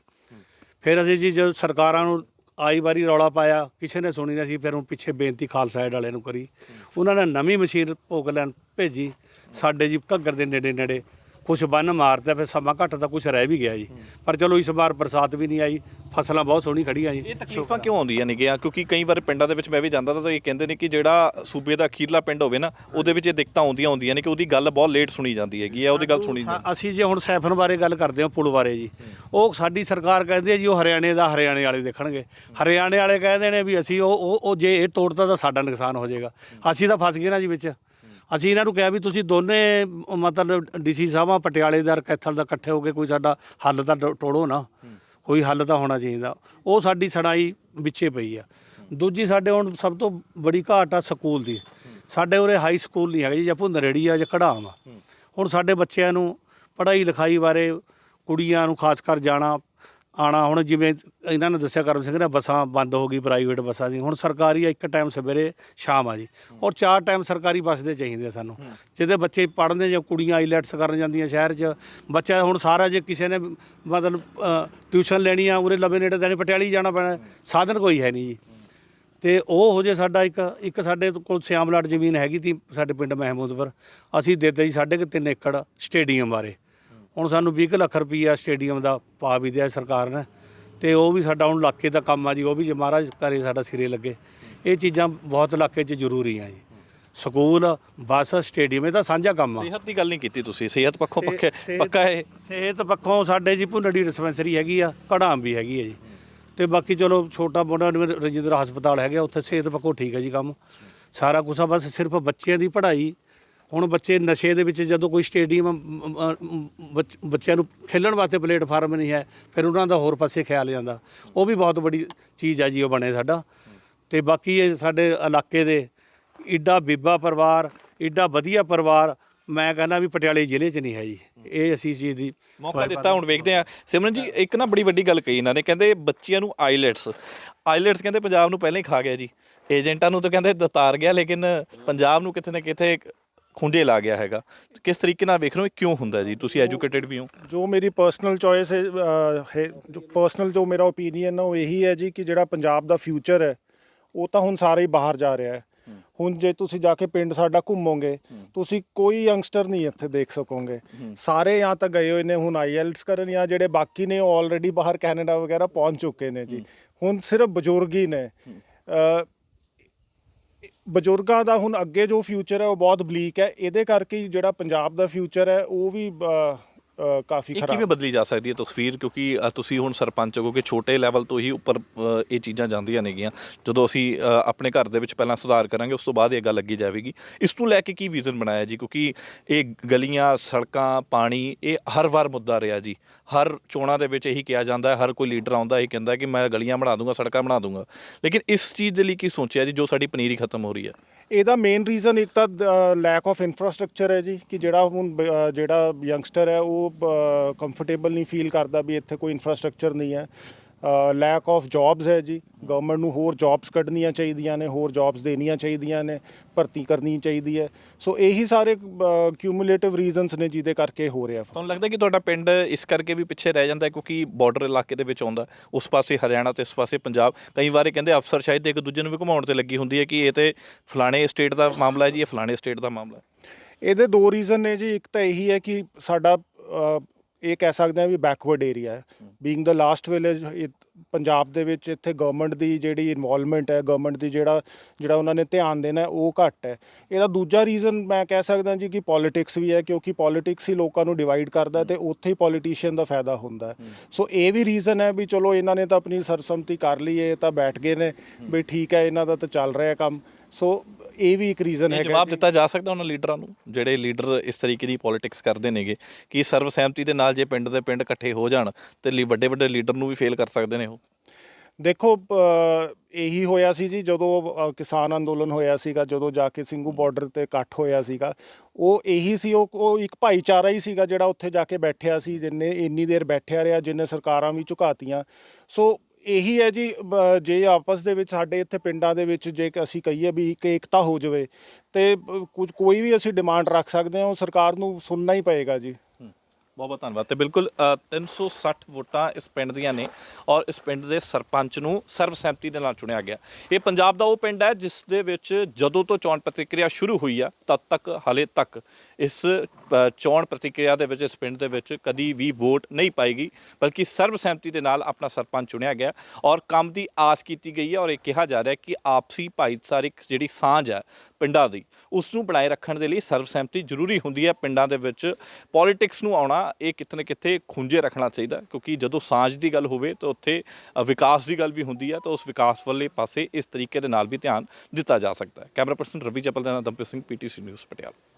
ਫਿਰ ਅਸੀਂ ਜੀ, ਜਦੋਂ ਸਰਕਾਰਾਂ ਨੂੰ ਆਈ ਵਾਰੀ ਰੌਲਾ ਪਾਇਆ, ਕਿਸੇ ਨੇ ਸੁਣੀ ਨਹੀਂ ਸੀ, ਫਿਰ ਹੁਣ ਪਿੱਛੇ ਬੇਨਤੀ ਖਾਲਸਾ ਏਡ ਵਾਲਿਆਂ ਨੂੰ ਕਰੀ। ਉਹਨਾਂ ਨੇ ਨਵੀਂ ਮਸ਼ੀਨ ਭੋਗ ਲੈਣ ਭੇਜੀ, ਸਾਡੇ ਜੀ ਘੱਗਰ ਦੇ ਨੇੜੇ ਨੇੜੇ ਕੁਝ ਬੰਨ ਮਾਰਤਾ ਫਿਰ ਸਮਾਂ ਘੱਟ ਤਾਂ ਕੁਝ ਰਹਿ ਵੀ ਗਿਆ ਜੀ। ਪਰ ਚਲੋ ਇਸ ਵਾਰ ਬਰਸਾਤ ਵੀ ਨਹੀਂ ਆਈ ਫਸਲਾਂ ਬਹੁਤ ਸੋਹਣੀ ਖੜੀਆਂ ਜੀ। ਇਹ ਤਕਲੀਫਾਂ ਕਿਉਂ ਆਉਂਦੀਆਂ ਨੇ ਗਿਆ? ਕਿਉਂਕਿ ਕਈ ਵਾਰ ਪਿੰਡਾਂ ਦੇ ਵਿੱਚ ਮੈਂ ਵੀ ਜਾਂਦਾ ਤਾਂ ਇਹ ਕਹਿੰਦੇ ਨੇ ਕਿ ਜਿਹੜਾ ਸੂਬੇ ਦਾ ਅਖੀਰਲਾ ਪਿੰਡ ਹੋਵੇ ਨਾ ਉਹਦੇ ਵਿੱਚ ਇਹ ਦਿੱਕਤਾਂ ਆਉਂਦੀਆਂ ਹੁੰਦੀਆਂ ਨੇ ਕਿ ਉਹਦੀ ਗੱਲ ਬਹੁਤ ਲੇਟ ਸੁਣੀ ਜਾਂਦੀ ਹੈਗੀ ਆ ਉਹਦੀ ਗੱਲ ਸੁਣੀ ਅਸੀਂ ਜੇ ਹੁਣ ਸੈਫਨ ਬਾਰੇ ਗੱਲ ਕਰਦੇ ਹਾਂ ਪੁਲ ਬਾਰੇ ਜੀ। ਉਹ ਸਾਡੀ ਸਰਕਾਰ ਕਹਿੰਦੀ ਹੈ ਜੀ ਉਹ ਹਰਿਆਣੇ ਦਾ ਹਰਿਆਣੇ ਵਾਲੇ ਦੇਖਣਗੇ। ਹਰਿਆਣੇ ਵਾਲੇ ਕਹਿੰਦੇ ਨੇ ਵੀ ਅਸੀਂ ਉਹ ਉਹ ਜੇ ਇਹ ਤੋੜਤਾ ਤਾਂ ਸਾਡਾ ਨੁਕਸਾਨ ਹੋ ਜਾਏਗਾ। ਅਸੀਂ ਤਾਂ ਫਸ ਗਏ ਨਾ ਜੀ ਵਿੱਚ। ਅਸੀਂ ਇਹਨਾਂ ਨੂੰ ਕਿਹਾ ਵੀ ਤੁਸੀਂ ਦੋਨੇ ਮਤਲਬ ਡੀਸੀ ਸਾਹਿਬਾਂ ਪਟਿਆਲੇ ਦਾ ਕੈਥਲ ਦਾ ਇਕੱਠੇ ਹੋ ਕੇ ਕੋਈ ਸਾਡਾ ਹੱਲ ਤਾਂ ਟੋੜੋ ਨਾ। ਕੋਈ ਹੱਲ ਤਾਂ ਹੋਣਾ ਚਾਹੀਦਾ। ਉਹ ਸਾਡੀ ਸੜਾਈ ਵਿੱਚੇ ਪਈ ਆ। ਦੂਜੀ ਸਾਡੇ ਹੁਣ ਸਭ ਤੋਂ ਬੜੀ ਘਾਟ ਆ ਸਕੂਲ ਦੀ। ਸਾਡੇ ਉਰੇ ਹਾਈ ਸਕੂਲ ਨਹੀਂ ਹੈਗਾ ਜੀ ਜਾਂ ਭੁੰਦਰੇੜੀ ਆ ਜਾਂ ਕਢਾਮ ਆ ਹੁਣ ਸਾਡੇ ਬੱਚਿਆਂ ਨੂੰ ਪੜ੍ਹਾਈ ਲਿਖਾਈ ਬਾਰੇ ਕੁੜੀਆਂ ਨੂੰ ਖਾਸ ਕਰ ਜਾਣਾ ਆਣਾ ਹੁਣ ਜਿਵੇਂ ਇਹਨਾਂ ਨੇ ਦੱਸਿਆ ਕਰਮ ਸਿੰਘ ਨੇ ਬੱਸਾਂ ਬੰਦ ਹੋ ਗਈ ਪ੍ਰਾਈਵੇਟ ਬੱਸਾਂ ਦੀ ਹੁਣ ਸਰਕਾਰੀ ਆ ਇੱਕ ਟਾਈਮ ਸਵੇਰੇ ਸ਼ਾਮ ਆ ਜੀ। ਔਰ ਚਾਰ ਟਾਈਮ ਸਰਕਾਰੀ ਬੱਸ ਦੇ ਚਾਹੀਦੇ ਆ ਸਾਨੂੰ। ਜਿਹਦੇ ਬੱਚੇ ਪੜ੍ਹਦੇ ਜਾਂ ਕੁੜੀਆਂ ਆਈਲੈਟਸ ਕਰਨ ਜਾਂਦੀਆਂ ਸ਼ਹਿਰ 'ਚ। ਬੱਚਾ ਹੁਣ ਸਾਰਾ ਜੇ ਕਿਸੇ ਨੇ ਮਤਲਬ ਟਿਊਸ਼ਨ ਲੈਣੀ ਆ ਉਰੇ ਲਵੇ ਨੇੜੇ ਤਾਂ ਪਟਿਆਲੇ ਜਾਣਾ ਪੈਣਾ ਸਾਧਨ ਕੋਈ ਹੈ ਨਹੀਂ ਜੀ। ਤੇ ਉਹ ਹੋ ਜੇ ਸਾਡਾ ਇੱਕ ਇੱਕ ਸਾਡੇ ਕੋਲ ਸਿਆਮਲਾਟ ਜ਼ਮੀਨ ਹੈਗੀ ਤੀ ਸਾਡੇ ਪਿੰਡ ਮਹਿਮੂਦਪੁਰ। ਅਸੀਂ ਦਿੱਤੇ ਜੀ ਸਾਢੇ ਕੁ ਤਿੰਨ ਏਕੜ ਸਟੇਡੀਅਮ ਬਾਰੇ। ਹੁਣ ਸਾਨੂੰ 20 ਕੁ ਲੱਖ ਰੁਪਈਆ ਸਟੇਡੀਅਮ ਦਾ ਪਾ ਵੀ ਦਿਆ ਸਰਕਾਰ ਨੇ ਤੇ ਉਹ ਵੀ ਸਾਡਾ ਹੁਣ ਇਲਾਕੇ ਦਾ ਕੰਮ ਆ ਜੀ ਉਹ ਵੀ ਜੇ ਮਹਾਰਾਜ ਕਰੇ ਸਾਡਾ ਸਿਰੇ ਲੱਗੇ। ਇਹ ਚੀਜ਼ਾਂ ਬਹੁਤ ਇਲਾਕੇ 'ਚ ਜ਼ਰੂਰੀ ਆ ਜੀ। ਸਕੂਲ ਬੱਸ ਸਟੇਡੀਅਮ ਇਹ ਤਾਂ ਸਾਂਝਾ ਕੰਮ ਆ। ਸਿਹਤ ਦੀ ਗੱਲ ਨਹੀਂ ਕੀਤੀ ਤੁਸੀਂ ਸਿਹਤ ਪੱਖੋਂ ਪੱਕੇ ਸਿਹਤ- ਪੱਕਾ ਇਹ? ਸਿਹਤ ਪੱਖੋਂ ਸਾਡੇ ਜੀ ਭੁੰਨੜੀ ਡਿਸਪੈਂਸਰੀ ਹੈਗੀ ਆ ਕੜਾਮ ਵੀ ਹੈਗੀ ਹੈ ਜੀ। ਤੇ ਬਾਕੀ ਚਲੋ ਛੋਟਾ ਮੋਟਾ ਰਜਿੰਦਰ ਹਸਪਤਾਲ ਹੈਗਾ ਉੱਥੇ ਸਿਹਤ ਪੱਖੋਂ ਠੀਕ ਹੈ ਜੀ ਕੰਮ। ਸਾਰਾ ਆ ਬਸ ਸਿਰਫ ਬੱਚਿਆਂ ਦੀ ਪੜ੍ਹਾਈ ਹੁਣ ਬੱਚੇ ਨਸ਼ੇ ਦੇ ਵਿੱਚ ਜਦੋਂ ਕੋਈ ਸਟੇਡੀਅਮ ਅਮ, ਅਮ, ਬੱਚ- ਬੱਚਿਆਂ ਨੂੰ ਖੇਲਣ ਵਾਸਤੇ ਪਲੇਟਫਾਰਮ ਨਹੀਂ ਹੈ ਫਿਰ ਉਹਨਾਂ ਦਾ ਹੋਰ ਪਾਸੇ ਖਿਆਲ ਜਾਂਦਾ। ਉਹ ਵੀ ਬਹੁਤ ਬੜੀ ਚੀਜ਼ ਆ ਜੀ ਉਹ ਬਣੇ ਸਾਡਾ। ਤੇ ਬਾਕੀ ਇਹ ਸਾਡੇ ਇਲਾਕੇ ਦੇ ਈਡਾ ਬੀਬਾ ਪਰਿਵਾਰ ਈਡਾ ਵਧੀਆ ਪਰਿਵਾਰ ਮੈਂ ਕਹਿੰਦਾ ਵੀ ਪਟਿਆਲੇ ਜ਼ਿਲ੍ਹੇ 'ਚ ਨਹੀਂ ਹੈ ਜੀ। ਇਹ ਅਸੀਂ ਚੀਜ਼ ਦੀ ਮੌਕਾ ਦਿੱਤਾ ਹੁਣ ਵੇਖਦੇ ਆ ਸਿਮਰਨ ਜੀ ਇੱਕ ਨਾ ਬੜੀ ਵੱਡੀ ਗੱਲ ਕਹੀ ਇਹਨਾਂ ਨੇ ਕਹਿੰਦੇ ਬੱਚਿਆਂ ਨੂੰ ਆਈਲੈਟਸ। ਆਈਲੈਟਸ ਕਹਿੰਦੇ ਪੰਜਾਬ ਨੂੰ ਪਹਿਲਾਂ ਹੀ ਖਾ ਗਿਆ ਜੀ। ਏਜੰਟਾਂ ਨੂੰ ਤਾਂ ਕਹਿੰਦੇ ਦਤਾਰ ਗਿਆ ਲੇਕਿਨ ਪੰਜਾਬ ਨੂੰ ਕਿਤੇ ਨਾ ਕਿਤੇ ਖੁੰਝੇ ਲਾ ਗਿਆ ਹੈਗਾ। ਕਿਸ ਤਰੀਕੇ ਨਾਲ ਵੇਖ ਰਹੇ ਹੋ ਇਹ ਕਿਉਂ ਹੁੰਦਾ ਜੀ? ਤੁਸੀਂ ਐਜੂਕੇਟਿਡ ਵੀ ਹੋ। ਜੋ ਮੇਰੀ ਪਰਸਨਲ ਚੋਇਸ ਹੈ ਜੋ ਪਰਸਨਲ ਜੋ ਮੇਰਾ ਓਪੀਨੀਅਨ ਹੈ ਉਹ ਇਹੀ ਹੈ ਜੀ ਕਿ ਜਿਹੜਾ ਪੰਜਾਬ ਦਾ ਫਿਊਚਰ ਹੈ ਉਹ ਤਾਂ ਹੁਣ ਸਾਰੇ ਹੀ ਬਾਹਰ ਜਾ ਰਿਹਾ ਹੈ। ਹੁਣ ਜੇ ਤੁਸੀਂ ਜਾ ਕੇ ਪਿੰਡ ਸਾਡਾ ਘੁੰਮੋਗੇ ਤੁਸੀਂ ਕੋਈ ਯੰਗਸਟਰ ਨਹੀਂ ਇੱਥੇ ਦੇਖ ਸਕੋਗੇ। ਸਾਰੇ ਜਾਂ ਤਾਂ ਗਏ ਹੋਏ ਨੇ ਹੁਣ ਆਈਐਲਟਸ ਕਰਨ ਜਾਂ ਜਿਹੜੇ ਬਾਕੀ ਨੇ ਉਹ ਆਲਰੇਡੀ ਬਾਹਰ ਕੈਨੇਡਾ ਵਗੈਰਾ ਪਹੁੰਚ ਚੁੱਕੇ ਨੇ ਜੀ। ਹੁਣ ਸਿਰਫ ਬਜ਼ੁਰਗ ਹੀ ਨੇ। ਬਜ਼ੁਰਗਾਂ ਦਾ ਹੁਣ ਅੱਗੇ ਜੋ ਫਿਊਚਰ ਹੈ ਉਹ ਬਹੁਤ ਬਲੀਕ ਹੈ। ਇਹਦੇ ਕਰਕੇ ਜਿਹੜਾ ਪੰਜਾਬ ਦਾ ਫਿਊਚਰ ਹੈ, ਉਹ ਵੀ ਕਾਫੀ ਇਹ ਖਰਾਬ। ਕਿਵੇਂ ਬਦਲੀ ਜਾ ਸਕਦੀ ਹੈ ਤਸਵੀਰ? ਕਿਉਂਕਿ ਅ, ਤੁਸੀਂ ਹੁਣ ਸਰਪੰਚ ਹੋ ਕਿ ਛੋਟੇ ਲੈਵਲ ਤੋਂ ਹੀ ਉੱਪਰ ਅ, ਇਹ ਚੀਜ਼ਾਂ ਜਾਂਦੀਆਂ ਨੇਗੀਆਂ। ਜਦੋਂ ਅਸੀਂ ਅ, ਆਪਣੇ ਘਰ ਦੇ ਵਿੱਚ ਪਹਿਲਾਂ ਸੁਧਾਰ ਕਰਾਂਗੇ ਉਸ ਤੋਂ ਬਾਅਦ ਇਹ ਗੱਲ ਅੱਗੇ ਜਾਵੇਗੀ। ਇਸ ਨੂੰ ਲੈ ਕੇ ਕੀ ਵਿਜ਼ਨ ਬਣਾਇਆ ਜੀ? ਕਿਉਂਕਿ ਇਹ ਗਲੀਆਂ ਸੜਕਾਂ ਪਾਣੀ ਇਹ ਹਰ ਵਾਰ ਮੁੱਦਾ ਰਿਹਾ ਜੀ। ਹਰ ਚੋਣਾਂ ਦੇ ਵਿੱਚ ਇਹੀ ਕਿਹਾ ਜਾਂਦਾ ਹੈ ਹਰ ਕੋਈ ਲੀਡਰ ਆਉਂਦਾ ਇਹ ਕਹਿੰਦਾ ਕਿ ਮੈਂ ਗਲੀਆਂ ਬਣਾ ਦੂੰਗਾ ਸੜਕਾਂ ਬਣਾ ਦੂੰਗਾ। ਲੇਕਿਨ ਇਸ ਚੀਜ਼ ਦੇ ਲਈ ਕੀ ਸੋਚਿਆ ਜੀ ਜੋ ਸਾਡੀ ਪਨੀਰੀ ਖਤਮ ਹੋ ਰਹੀ ਹੈ? ਇਹਦਾ ਮੇਨ ਰੀਜ਼ਨ ਇੱਕ ਤਾਂ ਲੈਕ ਆਫ ਇਨਫਰਾਸਟ੍ਰਕਚਰ ਹੈ ਜੀ, ਕਿ ਜਿਹੜਾ ਹੁਣ ਬ- ਜਿਹੜਾ ਯੰਗਸਟਰ ਹੈ, ਉਹ ਕੰਫਰਟੇਬਲ ਨਹੀਂ ਫੀਲ ਕਰਦਾ ਵੀ ਇੱਥੇ ਕੋਈ ਇਨਫਰਾਸਟ੍ਰਕਚਰ ਨਹੀਂ ਹੈ। ਲੈਕ ਆਫ ਜੌਬਸ ਹੈ ਜੀ। ਗਵਰਨਮੈਂਟ ਨੂੰ ਹੋਰ ਜੌਬਸ ਕੱਢਣੀਆਂ ਚਾਹੀਦੀਆਂ ਨੇ ਹੋਰ ਜੌਬਸ ਦੇਣੀਆਂ ਚਾਹੀਦੀਆਂ ਨੇ ਭਰਤੀ ਕਰਨੀ ਚਾਹੀਦੀ ਹੈ। ਸੋ ਇਹੀ ਸਾਰੇ ਕਿਊਮੂਲੇਟਿਵ ਰੀਜ਼ਨਸ ਨੇ ਜਿਹਦੇ ਕਰਕੇ ਹੋ ਰਿਹਾ ਤੁਹਾਨੂੰ ਲੱਗਦਾ ਕਿ ਤੁਹਾਡਾ ਪਿੰਡ ਇਸ ਕਰਕੇ ਵੀ ਪਿੱਛੇ ਰਹਿ ਜਾਂਦਾ ਕਿਉਂਕਿ ਬਾਰਡਰ ਇਲਾਕੇ ਦੇ ਵਿੱਚ ਆਉਂਦਾ। ਉਸ ਪਾਸੇ ਹਰਿਆਣਾ ਤੇ ਇਸ ਪਾਸੇ ਪੰਜਾਬ। ਕਈ ਵਾਰ ਕਹਿੰਦੇ ਅਫਸਰ ਸ਼ਾਇਦ ਇੱਕ ਦੂਜੇ ਨੂੰ ਵੀ ਘੁਮਾਉਣ ਤੇ ਲੱਗੀ ਹੁੰਦੀ ਹੈ ਕਿ ਇਹ ਤੇ ਫਲਾਣੇ ਸਟੇਟ ਦਾ ਮਾਮਲਾ ਹੈ ਜੀ ਇਹ ਫਲਾਣੇ ਸਟੇਟ ਦਾ ਮਾਮਲਾ ਹੈ। ਇਹਦੇ ਦੋ ਰੀਜ਼ਨ ਨੇ ਜੀ। ਇੱਕ ਤਾਂ ਇਹੀ ਹੈ ਕਿ ਸਾਡਾ ਇਹ ਕਹਿ ਸਕਦੇ ਹਾਂ ਵੀ ਬੈਕਵਰਡ ਏਰੀਆ ਹੈ। Being the last village Punjab ਦੇ ਵਿੱਚ ਇੱਥੇ ਗਵਰਨਮੈਂਟ ਦੀ ਜਿਹੜੀ ਇਨਵੋਲਵਮੈਂਟ ਹੈ ਗਵਰਨਮੈਂਟ ਦੀ ਜਿਹੜਾ ਜਿਹੜਾ ਉਹਨਾਂ ਨੇ ਧਿਆਨ ਦੇਣਾ ਉਹ ਘੱਟ ਹੈ। ਇਹਦਾ ਦੂਜਾ ਰੀਜ਼ਨ ਮੈਂ ਕਹਿ ਸਕਦਾ ਜੀ ਕਿ ਪੋਲਿਟਿਕਸ ਵੀ ਹੈ ਕਿਉਂਕਿ ਪੋਲਿਟਿਕਸ ਹੀ ਲੋਕਾਂ ਨੂੰ ਡਿਵਾਈਡ ਕਰਦਾ ਤੇ ਉੱਥੇ ਹੀ ਪੋਲੀਟੀਸ਼ੀਅਨ ਦਾ ਫਾਇਦਾ ਹੁੰਦਾ ਸੋ ਇਹ ਵੀ ਰੀਜ਼ਨ ਹੈ ਵੀ ਚਲੋ ਇਹਨਾਂ ਨੇ ਤਾਂ ਆਪਣੀ ਸਰਸਮਤੀ ਕਰ ਲਈ ਇਹ ਤਾਂ ਬੈਠ ਗਏ ਨੇ ਵੀ ਠੀਕ ਹੈ ਇਹਨਾਂ ਦਾ ਤਾਂ ਚੱਲ ਰਿਹਾ ਕੰਮ। ਸੋ ਇਹ ਵੀ ਇੱਕ ਰੀਜ਼ਨ ਹੈਗਾ ਜਵਾਬ। ਦਿੱਤਾ ਜਾ ਸਕਦਾ ਉਹਨਾਂ ਲੀਡਰਾਂ ਨੂੰ ਜਿਹੜੇ ਲੀਡਰ ਇਸ ਤਰੀਕੇ ਦੀ ਪੋਲਿਟਿਕਸ ਕਰਦੇ ਨੇਗੇ ਕਿ ਸਰਵ ਸਹਿਮਤੀ ਦੇ ਨਾਲ ਜੇ ਪਿੰਡ ਦੇ ਪਿੰਡ ਇਕੱਠੇ ਹੋ ਜਾਣ ਤੇ ਲਈ ਵੱਡੇ ਵੱਡੇ ਲੀਡਰ ਨੂੰ ਵੀ ਫੇਲ ਕਰ ਸਕਦੇ ਨੇ ਉਹ ਦੇਖੋ ਇਹੀ ਹੋਇਆ ਸੀ ਜੀ ਜਦੋਂ ਕਿਸਾਨ ਅੰਦੋਲਨ ਹੋਇਆ ਸੀਗਾ ਜਦੋਂ ਜਾ ਕੇ ਸਿੰਘੂ ਬਾਰਡਰ ਤੇ ਇਕੱਠ ਹੋਇਆ ਸੀਗਾ ਉਹ ਇਹੀ ਸੀ ਉਹ ਇੱਕ ਭਾਈਚਾਰਾ ਹੀ ਸੀਗਾ ਜਿਹੜਾ ਉੱਥੇ ਜਾ ਕੇ ਬੈਠਿਆ ਸੀ ਜਿੰਨੇ ਇੰਨੀ ਦੇਰ ਬੈਠਿਆ ਰਿਹਾ ਜਿੰਨੇ ਸਰਕਾਰਾਂ ਵੀ ਝੁਕਾਤੀਆਂ ਸੋ ਇਹੀ ਹੈ ਜੀ ਬ- ਜੇ ਆਪਸ ਦੇ ਵਿੱਚ ਸਾਡੇ ਇੱਥੇ ਪਿੰਡਾਂ ਦੇ ਵਿੱਚ ਜੇ ਕਿ ਅਸੀਂ ਕਹੀਏ ਵੀ ਇੱਕ ਏਕਤਾ ਹੋ ਜਾਵੇ ਤੇ ਬ- ਕੁਝ ਕੋਈ ਵੀ ਅਸੀਂ ਡਿਮਾਂਡ ਰੱਖ ਸਕਦੇ ਹਾਂ ਉਹ ਸਰਕਾਰ ਨੂੰ ਸੁਣਨਾ ਹੀ ਪਏਗਾ ਜੀ। ਬਹੁਤ ਬਹੁਤ ਧੰਨਵਾਦ। ਤੇ ਬਿਲਕੁਲ ਅ, 360 ਵੋਟਾਂ ਇਸ ਪਿੰਡ ਦੀਆਂ ਨੇ ਔਰ ਇਸ ਪਿੰਡ ਦੇ ਸਰਪੰਚ ਨੂੰ ਸਰਬਸੰਮਤੀ ਦੇ ਨਾਲ ਚੁਣਿਆ ਗਿਆ। ਇਹ ਪੰਜਾਬ ਦਾ ਉਹ ਪਿੰਡ ਹੈ ਜਿਸ ਦੇ ਵਿੱਚ ਜਦੋਂ ਤੋਂ ਚੋਣ ਪ੍ਰਤੀਕਿਰਿਆ ਸ਼ੁਰੂ ਹੋਈ ਆ ਤਦ ਤੱਕ ਹਲੇ ਤੱਕ ਇਸ ਚੋਣ ਪ੍ਰਤੀਕਿਰਿਆ ਦੇ ਵਿੱਚ, ਇਸ ਪਿੰਡ ਦੇ ਵਿੱਚ ਕਦੀ ਵੀ ਵੋਟ ਨਹੀਂ ਪਾਏਗੀ, ਬਲਕਿ ਸਰਬਸੰਮਤੀ ਦੇ ਨਾਲ ਆਪਣਾ ਸਰਪੰਚ ਚੁਣਿਆ ਗਿਆ ਔਰ ਕੰਮ ਦੀ ਆਸ ਕੀਤੀ ਗਈ ਹੈ ਔਰ ਇਹ ਕਿਹਾ ਜਾ ਰਿਹਾ ਹੈ ਕਿ ਆਪਸੀ ਭਾਈਚਾਰਕ ਜਿਹੜੀ ਸਾਂਝ ਹੈ ਪਿੰਡਾਂ ਦੀ, ਉਸ ਨੂੰ ਬਣਾਏ ਰੱਖਣ ਦੇ ਲਈ ਸਰਬਸੰਮਤੀ ਜ਼ਰੂਰੀ ਹੁੰਦੀ ਹੈ। ਪਿੰਡਾਂ ਦੇ ਵਿੱਚ ਪੋਲਿਟਿਕਸ ਨੂੰ ਆਉਣਾ, ਇਹ ਕਿਤੇ ਨਾ ਕਿਤੇ ਖੁੰਝੇ ਰੱਖਣਾ ਚਾਹੀਦਾ ਕਿਉਂਕਿ ਜਦੋਂ ਸਾਂਝ ਦੀ ਗੱਲ ਹੋਵੇ ਤਾਂ ਉੱਥੇ ਵਿਕਾਸ ਦੀ ਗੱਲ ਵੀ ਹੁੰਦੀ ਹੈ, ਤਾਂ ਉਸ ਵਿਕਾਸ ਵਾਲੇ ਪਾਸੇ ਇਸ ਤਰੀਕੇ ਦੇ ਨਾਲ ਵੀ ਧਿਆਨ ਦਿੱਤਾ ਜਾ ਸਕਦਾ ਹੈ। ਕੈਮਰਾ ਪਰਸਨ ਰਵੀ ਚਪਲ ਦਾ ਨਾਲ ਦਮਪ੍ਰੀਤ ਸਿੰਘ, ਪੀਟੀਸੀ ਨਿਊਜ਼ ਪਟਿਆਲਾ।